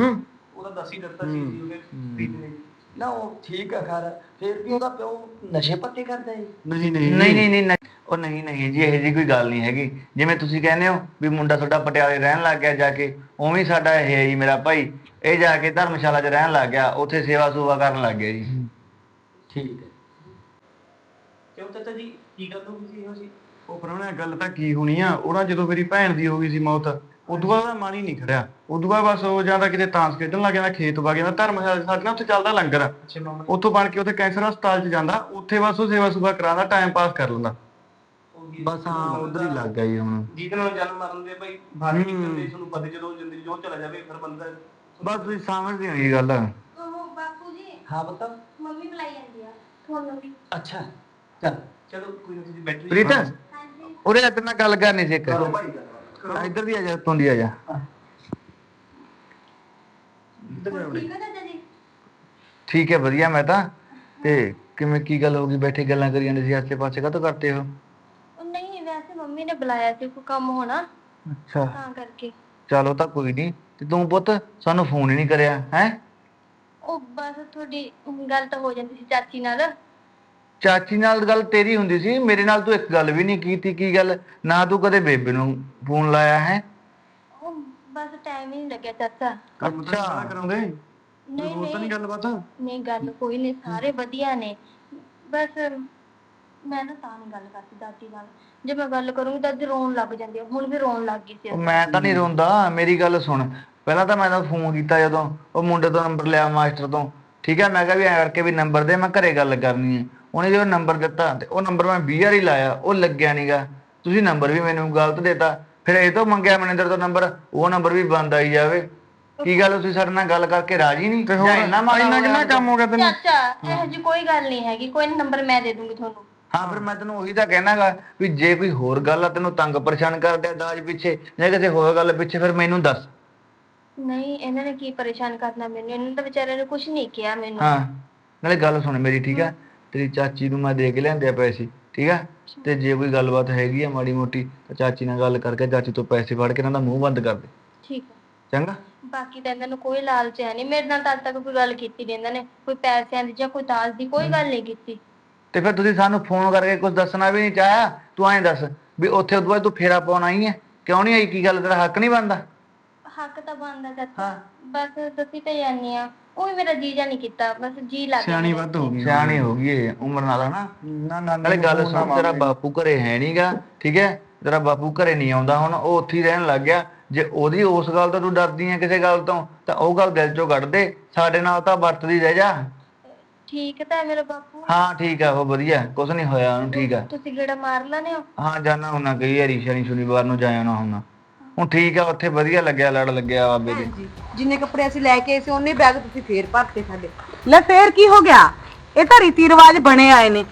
ਉਹਦਾ ਦੱਸ ਹੀ ਦਿੱਤਾ ਸੀ ਜੀ ਉਹਨੇ। ਪ੍ਰੀਤ ਨੇ ਉਹ ਠੀਕ ਆ ਖਰ। ਫਿਰ ਵੀ ਉਹਦਾ ਪਿਓ ਨਸ਼ੇ ਪੱਤੇ ਕਰਦਾ ਹੈ ਨਹੀਂ ਨਹੀਂ। ਨਹੀਂ ਨਹੀਂ ਨਹੀਂ ਨਹੀਂ, ਉਹ ਨਹੀਂ ਨਹੀਂ ਜੀ ਇਹ ਜੀ ਕੋਈ ਗੱਲ ਨਹੀਂ ਹੈਗੀ। ਜਿਵੇਂ ਤੁਸੀਂ ਕਹਿੰਦੇ ਹੋ ਵੀ ਮੁੰਡਾ ਤੁਹਾਡਾ ਪਟਿਆਲੇ ਰਹਿਣ ਲੱਗ ਗਿਆ ਜਾ ਕੇ ਉਵੇਂ ਹੀ ਸਾਡਾ ਇਹ ਹੈ ਜੀ ਮੇਰਾ ਭਾਈ। ਇਹ ਜਾ ਕੇ ਧਰਮਸ਼ਾਲਾ 'ਚ ਰਹਿਣ ਲੱਗ ਗਿਆ ਉੱਥੇ ਸੇਵਾ ਸੂਵਾ ਕਰਨ ਲੱਗ ਗਿਆ ਜੀ। ਠੀਕ ਹੈ। ਕਿਉਂ ਚਾਚਾ ਜੀ ਕੀ ਗੱਲ ਹੋ ਗਈ ਸੀ ਇਹੋ ਜੀ ਉਹ ਪਰਉਣਾ ਗੱਲ ਤਾਂ ਕੀ ਹੋਣੀ ਆ? ਉਹਨਾਂ ਜਦੋਂ ਮੇਰੀ ਭੈਣ ਦੀ ਹੋ ਗਈ ਸੀ ਮੌਤ ਉਦੋਂ ਬਾਅਦ ਉਹਦਾ ਮਨ ਹੀ ਨਹੀਂ ਖੜਿਆ। ਉਦੋਂ ਬਾਅਦ ਬਸ ਉਹ ਜਾਂਦਾ ਕਿਤੇ ਤਾਂਸ ਖੇਡਣ ਲੱਗ ਜਾਂਦਾ ਖੇਤ ਵਾ ਜਾਂਦਾ ਧਰਮਸ਼ਾਲਾ ਸਾਡੇ ਨਾਲ ਉੱਥੇ ਚੱਲਦਾ ਲੰਗਰ। ਅੱਛਾ ਮਾਮਾ ਉੱਥੋਂ ਬਣ ਕੇ ਉੱਥੇ ਕੈਂਸਰ ਹਸਪਤਾਲ 'ਚ ਜਾਂਦਾ ਉੱਥੇ ਬਸ ਉਹ ਸੇਵਾ ਸੁਭਾ ਕਰਾਉਂਦਾ ਟਾਈਮ ਪਾਸ ਕਰ ਲੈਂਦਾ। ਬਸ ਹਾਂ ਉਧਰ ਹੀ ਲੱਗ ਜੀ ਹੁਣ। ਜਿਹਦੇ ਨਾਲ ਜਨਮ ਮਰਨ ਦੇ ਭਾਈ ਬਾਹਰ ਨਿਕਲਦੇ ਤੁਹਾਨੂੰ ਪਤਾ ਜਦੋਂ ਜ਼ਿੰਦਗੀ ਜੋ ਚਲਾ ਜਾਵੇ ਫਿਰ ਬੰਦਾ ਬਸ ਤੁਸੀਂ ਸਮਝਦੇ ਹੋ ਇਹ ਗੱਲ ਉਹ ਬਾਪੂ ਜੀ ਹਾਂ ਬਤਾ ਮੰਮੀ ਬੁਲਾਈ ਜਾਂਦੀ ਆ ਤੁਹਾਨੂੰ ਵੀ ਅੱਛਾ ਚੱਲ ਚਲੋ ਕੋਈ ਨਾ ਤੁਸੀਂ ਬੈਠੋ ਜੀ। ਪ੍ਰੀਤ ਹਾਂਜੀ ਉਹਦੇ ਨਾਲ ਤੇਰੇ ਨਾਲ ਗੱਲ ਕਰਨੀ ਸੀ ਇੱਕ ਕਰੋ ਭਾਈ ਗੱਲ ਆ, ਇੱਧਰ ਦੀ ਆ ਜਾ ਉੱਤੋਂ ਦੀ ਆ ਜਾ ਹੋਰ ਠੀਕ ਹੈ ਚਾਚਾ ਜੀ ਠੀਕ ਹੈ ਵਧੀਆ ਮੈਂ ਤਾਂ ਤੇ ਕਿਵੇਂ ਕੀ ਗੱਲ ਹੋ ਗਈ ਬੈਠੇ ਗੱਲਾਂ ਕਰੀ ਜਾਂਦੇ ਸੀ ਆਸੇ ਪਾਸੇ ਕਾਹਤੋਂ ਕਰਦੇ ਹੋ ਉਹ ਨਹੀਂ ਵੈਸੇ ਮੰਮੀ ਨੇ ਬੁਲਾਇਆ ਸੀ ਕੋਈ ਕੰਮ ਹੋਣਾ ਅੱਛਾ ਤਾਂ ਕਰਕੇ ਚਲੋ ਤਾਂ ਕੋਈ ਨਹੀਂ ਤੇ ਤੂੰ ਪੁੱਤ ਸਾਨੂੰ ਫੋਨ ਹੀ ਨਹੀਂ ਕਰਿਆ ਹੈ? ਉਹ ਬਸ ਤੁਹਾਡੀ ਗੱਲ ਤਾਂ ਹੋ ਜਾਂਦੀ ਸੀ ਚਾਚੀ ਨਾਲ। ਚਾਚੀ ਨਾਲ ਗੱਲ ਤੇਰੀ ਹੁੰਦੀ ਸੀ ਮੇਰੇ ਨਾਲ ਤੂੰ ਇੱਕ ਗੱਲ ਵੀ ਨਹੀਂ ਕੀਤੀ ਕੀ ਗੱਲ? ਨਾ ਤੂੰ ਕਦੇ ਬੇਬੇ ਨੂੰ ਫੋਨ ਲਾਇਆ ਹੈ? ਉਹ ਬਸ ਟਾਈਮ ਹੀ ਨਹੀਂ ਲੱਗਿਆ ਚਾਚਾ। ਕੰਮ ਤਾਂ ਸਾਰਾ ਕਰਾਉਂਦੇ? ਨਹੀਂ ਹੋਰ ਤਾਂ ਨਹੀਂ। ਨਹੀਂ ਗੱਲਬਾਤ? ਨਹੀਂ ਗੱਲ ਕੋਈ ਨਹੀਂ ਸਾਰੇ ਵਧੀਆ ਨੇ। ਬਸ ਮੈਂ ਨਾ ਤਾਂ ਨਹੀਂ ਗੱਲ ਕਰਦੀ ਦਾਦੀ ਨਾਲ। ਜੇ ਮੈਂ ਗੱਲ ਕਰੂੰਗੀ ਦਾਦੀ ਰੋਣ ਲੱਗ ਜਾਂਦੀ ਆ ਹੁਣ ਵੀ ਰੋਣ ਲੱਗ ਗਈ ਸੀ ਉਹ ਮੈਂ ਤਾਂ ਨਹੀਂ ਰੋਂਦਾ ਮੇਰੀ ਗੱਲ ਸੁਣ। ਪਹਿਲਾਂ ਤਾਂ ਮੈਂ ਤਾਂ ਫੋਨ ਕੀਤਾ ਜਦੋਂ ਉਹ ਮੁੰਡੇ ਤੋਂ ਨੰਬਰ ਲਿਆ ਮਾਸਟਰ ਤੋਂ। ਠੀਕ ਹੈ ਮੈਂ ਕਿਹਾ ਵੀ ਐਂ ਕਰਕੇ ਵੀ ਨੰਬਰ ਦੇ ਮੈਂ ਘਰੇ ਗੱਲ ਕਰਨੀ ਹੈ। ਉਹਨੇ ਜਦੋਂ ਨੰਬਰ ਦਿੱਤਾ ਤੇ ਉਹ ਨੰਬਰ ਮੈਂ 20 ਵਾਰੀ ਲਾਇਆ ਉਹ ਲੱਗਿਆ ਨਹੀਂਗਾ ਤੁਸੀਂ ਨੰਬਰ ਵੀ ਮੈਨੂੰ ਗਲਤ ਦਿੱਤਾ। ਫਿਰ ਇਹ ਤੋਂ ਮੰਗਿਆ ਮਨਿੰਦਰ ਤੋਂ ਨੰਬਰ ਉਹ ਨੰਬਰ ਵੀ ਬੰਦ ਆਈ ਜਾਵੇ। ਕੀ ਗੱਲ ਤੁਸੀਂ ਸਾਡੇ ਨਾਲ ਗੱਲ ਕਰਕੇ ਰਾਜੀ ਨਹੀਂ? ਤੇ ਹੋਰ ਜਾਂ ਇੰਨਾ ਇੰਨਾ ਕਿੰਨਾ? ਕੰਮ ਹੋ ਗਿਆ ਤੈਨੂੰ? ਚਾਚਾ ਇਹੋ ਜੀ ਕੋਈ ਗੱਲ ਨਹੀਂ ਹੈਗੀ। ਕੋਈ ਨੰਬਰ ਮੈਂ ਦੇ ਦੂੰਗੀ ਤੁਹਾਨੂੰ। ਹਾਂ ਫਿਰ ਮੈਂ ਤੈਨੂੰ ਉਹੀ ਤਾਂ ਕਹਿਣਾਗਾ ਵੀ ਜੇ ਕੋਈ ਹੋਰ ਗੱਲ ਆ ਤੈਨੂੰ ਤੰਗ ਪਰੇਸ਼ਾਨ ਕਰਦਾ ਦਾਜ ਪਿੱਛੇ ਜਾਂ ਕਿਸੇ ਹੋਰ ਗੱਲ ਪਿੱਛੇ ਫਿਰ ਮੈਨੂੰ ਦੱਸ। ਨਹੀਂ ਇਹਨਾਂ ਨੇ ਕੀ ਪਰੇਸ਼ਾਨ ਕਰਨਾ ਮੈਨੂੰ? ਇਹਨਾਂ ਤਾਂ ਵਿਚਾਰਿਆਂ ਨੇ ਕੁਝ ਨਹੀਂ ਕਿਹਾ ਮੈਨੂੰ। ਹਾਂ ਨਾਲੇ ਗੱਲ ਸੁਣ ਮੇਰੀ ਠੀਕ ਆ? ਤੇਰੀ ਚਾਚੀ ਨੂੰ ਮੈਂ ਦੇ ਕੇ ਲਿਆਂਦੇ ਆ ਪੈਸੇ ਠੀਕ ਆ? ਤੇ ਜੇ ਕੋਈ ਗੱਲਬਾਤ ਹੈਗੀ ਆ ਮਾੜੀ ਮੋਟੀ ਤਾਂ ਚਾਚੀ ਨਾਲ ਗੱਲ ਕਰਕੇ ਚਾਚੀ ਤੋਂ ਪੈਸੇ ਫੜ ਕੇ ਇਹਨਾਂ ਦਾ ਮੂੰਹ ਬੰਦ ਕਰ ਦੇ। ਠੀਕ ਹੈ ਚੰਗਾ? ਬਾਕੀ ਤਾਂ ਇਹਨਾਂ ਨੂੰ ਕੋਈ ਲਾਲਚ ਹੈ ਨਹੀਂ। ਮੇਰੇ ਨਾਲ ਤਾਂ ਅੱਜ ਤੱਕ ਕੋਈ ਗੱਲ ਕੀਤੀ ਨਹੀਂ ਇਹਨਾਂ ਨੇ। ਕੋਈ ਪੈਸਿਆਂ ਦੀ ਜਾਂ ਕੋਈ ਦਾਜ ਦੀ ਕੋਈ ਗੱਲ ਨਹੀਂ ਕੀਤੀ। ਤੇ ਫਿਰ ਤੁਸੀਂ ਸਾਨੂੰ ਫੋਨ ਕਰਕੇ ਕੁਝ ਦੱਸਣਾ ਵੀ ਨਹੀਂ ਚਾਹਿਆ ਤੂੰ ਐਂ ਦੱਸ ਵੀ ਉੱਥੇ ਉਦੋਂ ਬਾਅਦ ਤੂੰ ਫੇਰਾ ਪਾਉਣ ਆਈ ਹੈ ਕਿਉਂ ਨਹੀਂ ਆਈ? ਕੀ ਗੱਲ ਤੇਰਾ ਹੱਕ ਨਹੀਂ ਬਣਦਾ? ਹੱਕ ਤਾਂ ਬਣਦਾ ਚਾਚਾ। ਬਸ ਦੱਸੀ ਤਾਂ ਜਾਨੀ ਆ ਉਹ ਵੀ ਮੇਰਾ ਜੀਜਾ ਨਹੀਂ ਕੀਤਾ ਬਸ ਜੀ ਲੱਗ ਗਿਆ ਸਿਆਣੀ। ਵੱਧ ਹੋ ਗਈ। ਸਿਆਣੀ ਹੋ ਗਈ ਉਮਰ ਨਾਲ ਹਨਾ? ਨਾ ਨਾ ਨਾਲੇ ਗੱਲ ਸੁਣ ਤੇਰਾ ਬਾਪੂ ਘਰੇ ਹੈ ਨਹੀਂਗਾ ਠੀਕ ਹੈ? ਤੇਰਾ ਬਾਪੂ ਘਰੇ ਨਹੀਂ ਆਉਂਦਾ ਹੁਣ ਉਹ ਉੱਥੇ ਹੀ ਰਹਿਣ ਲੱਗ ਗਿਆ। ਜੇ ਉਹਦੀ ਉਸ ਗੱਲ ਤੋਂ ਤੂੰ ਡਰਦੀ ਹੈ ਕਿਸੇ ਗੱਲ ਤੋਂ ਤਾਂ ਉਹ ਗੱਲ ਦਿਲ ਚੋਂ ਕੱਢ ਦੇ। ਸਾਡੇ ਨਾਲ ਤਾਂ ਵਰਤਦੀ ਰਹਿ ਜਾ। ਠੀਕ ਤਾਂ ਹੈ ਮੇਰਾ ਬਾਪੂ? ਹਾਂ ਠੀਕ ਆ ਉਹ ਵਧੀਆ। ਕੁਝ ਨਹੀਂ ਹੋਇਆ ਉਹਨੂੰ ਠੀਕ ਆ। ਤੁਸੀਂ ਗੇੜਾ ਮਾਰ ਲੈਣੇ ਹੋ? ਹਾਂ ਜਾਣਾ ਹੁਣਾ ਕਈ ਵਾਰੀ ਸ਼ਨੀ ਸ਼ਨੀਵਾਰ ਨੂੰ ਜਾ ਆਉਣਾ ਹੁਣਾ ਹੁਣ ਠੀਕ ਆ ਉੱਥੇ ਵਧੀਆ ਲੱਗਿਆ ਲੜ ਲੱਗਿਆ ਬਾਬੇ ਦੇ ਜੀ ਜਿੰਨੇ ਕੱਪੜੇ ਅਸੀਂ ਲੈ ਕੇ ਆਏ ਸੀ ਉਹਨੇ ਬੈਗ ਤੁਸੀਂ ਫੇਰ ਭਰਤੇ ਸਾਡੇ। ਲੈ ਫੇਰ ਕੀ ਹੋ ਗਿਆ? ਇਹ ਤਾਂ ਰੀਤੀ ਰਿਵਾਜ ਬਣੇ ਆਏ ਨੇ।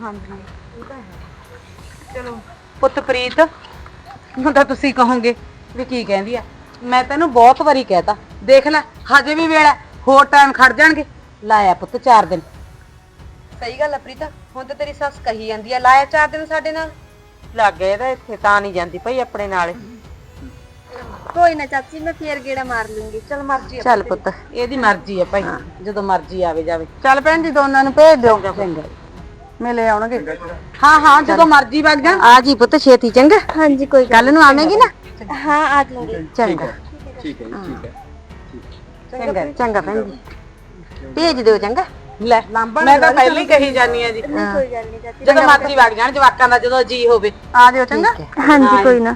ਹਾਂਜੀ ਇਹ ਤਾਂ ਹੈ। ਚਲੋ ਪੁੱਤ ਪ੍ਰੀਤ ਹੁਣ ਤਾਂ ਤੁਸੀਂ ਕਹੋਗੇ ਵੀ ਕੀ ਕਹਿੰਦੀ ਆ। ਮੈਂ ਤੈਨੂੰ ਬਹੁਤ ਵਾਰੀ ਕਹਿਤਾ। ਦੇਖ ਲੈ ਹਜੇ ਵੀ ਵੇਲਾ ਹੋਰ ਟਾਈਮ ਖੜ ਜਾਣਗੇ। ਲਾਇਆ ਪੁੱਤ 4 ਦਿਨ। ਸਹੀ ਗੱਲ ਆ ਪ੍ਰੀਤਾ ਹੁਣ ਤਾਂ ਤੇਰੀ ਸੱਸ ਕਹੀ ਜਾਂਦੀ ਆ ਲਾਇਆ ਚਾਰ ਦਿਨ ਸਾਡੇ ਨਾਲ। ਲੱਗ ਗਿਆ ਇਹਦਾ ਇੱਥੇ ਤਾਂ ਨਹੀਂ ਜਾਂਦੀ ਭਾਈ ਆਪਣੇ ਨਾਲ। ਕੋਈ ਨਾ ਚਾਚੀ ਮੈਂ ਫੇਰ ਗੇੜਾ ਮਾਰ ਲੂੰਗੀ। ਚਲ ਮਰਜ਼ੀ ਚੱਲ ਪੁੱਤ ਇਹਦੀ ਮਰਜ਼ੀ ਹੈ ਭਾਈ ਜਦੋਂ ਮਰਜ਼ੀ ਆਵੇ ਜਾਵੇ। ਚੱਲ ਭੈਣ ਜੀ ਦੋਨਾਂ ਨੂੰ ਭੇਜ ਦਿਓ। ਮਿਲੇ ਆਉਣਗੇ। ਹਾਂ ਹਾਂ ਜਦੋਂ ਮਰਜ਼ੀ ਵਗ ਜਾ ਆ ਜੀ ਪੁੱਤ ਛੇਤੀ ਚੰਗਾ। ਹਾਂਜੀ ਕੋਈ ਕੱਲ ਨੂੰ ਆਵੇਂਗੀ ਨਾ? ਹਾਂ ਆ ਜਾਊਂਗੀ। ਚੰਗਾ। ਠੀਕ ਹੈ ਜੀ ਠੀਕ ਹੈ ਚੰਗਾ ਚੰਗਾ ਭੈਣ ਜੀ ਭੇਜ ਦਿਓ ਚੰਗਾ। ਲੈ ਮੈਂ ਤਾਂ ਪਹਿਲਾਂ ਹੀ ਕਹੀ ਜਾਨੀ ਆ ਜੀ। ਕੋਈ ਗੱਲ ਨਹੀਂ ਚਾਚੀ ਜਦੋਂ ਮਰਜ਼ੀ ਵਗ ਜਾਣ ਜਵਾਕਾਂ ਦਾ ਜਦੋਂ ਜੀ ਹੋਵੇ। ਆ ਦਿਓ ਚੰਗਾ। ਹਾਂਜੀ ਕੋਈ ਨਾ।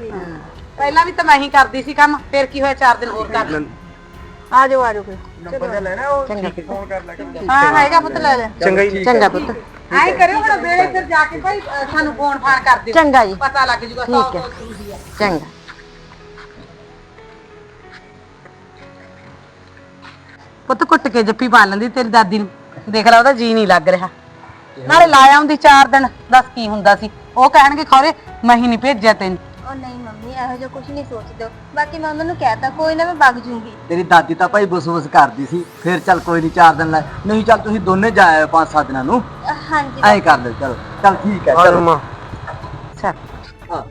ਪਹਿਲਾਂ ਵੀ ਤਾਂ ਮੈਂ ਹੀ ਕਰਦੀ ਸੀ ਕੰਮ ਫਿਰ ਕੀ ਹੋਇਆ 4 ਦਿਨ ਹੋਰ ਕਰ। ਆ ਜਾਓ ਆ ਜਾਓ ਫਿਰ ਨੰਬਰ ਜਿਹਾ ਲੈਣਾ ਉਹ ਚੰਗਾ। ਫੋਨ ਕਰ ਲੈ ਹਾਂ ਹੈਗਾ ਪੁੱਤ ਲੈ ਲੈ ਚੰਗਾ ਜੀ। ਚੰਗਾ ਪੁੱਤ। ਐਂ ਕਰਿਓ ਹੁਣ ਵੇਲੇ ਫਿਰ ਜਾ ਕੇ ਭਾਈ ਸਾਨੂੰ ਫੋਨ ਫਾਨ ਕਰ ਦਿਓ। ਚੰਗਾ ਜੀ। ਪਤਾ ਲੱਗ ਜੂਗਾ ਸੌ। ਸੌ ਚੰਗਾ। ਪੁੱਤ ਕੁੱਟ ਕੇ ਜੱਫੀ ਪਾ ਲੈਂਦੀ ਤੇਰੀ ਦਾਦੀ ਨੂੰ। ਦੇਖ ਲੈ ਉਹਦਾ ਜੀ ਨਹੀਂ ਲੱਗ ਰਿਹਾ। ਨਾਲੇ ਲਾਇਆ ਹੁੰਦੀ 4 ਦਿਨ ਦੱਸ ਕੀ ਹੁੰਦਾ ਸੀ। ਉਹ ਕਹਿਣਗੇ ਖੌਰੇ ਮੈਂ ਹੀ ਨਹੀਂ ਭੇਜਿਆ ਤੈਨੂੰ। ਉਹ ਨਹੀਂ ਮੰਮੀ ਇਹੋ ਜਿਹਾ ਕੁਝ ਨਹੀਂ ਸੋਚਦੇ। ਬਾਕੀ ਮੈਂ ਉਹਨਾਂ ਨੂੰ ਕਹਿਤਾ ਕੋਈ ਨਾ ਮੈਂ ਵਗ ਜੂੰਗੀ। ਤੇਰੀ ਦਾਦੀ ਤਾਂ ਭਾਈ ਬੁਸ ਬੁਸ ਕਰਦੀ ਸੀ। ਫਿਰ ਚੱਲ ਕੋਈ ਨਹੀਂ ਚਾਰ ਦਿਨ ਲੈ। ਨਹੀਂ ਚੱਲ ਤੁਸੀਂ ਦੋਨੇ ਪੰਜ ਸੱਤ ਦਿਨਾਂ ਨੂੰ। ਹਾਂਜੀ। ਐਂ ਕਰ ਲੈ ਚਲ। ਚੱਲ ਠੀਕ ਹੈ ਚਲ। ਚੱਲ। ਹਾਂ।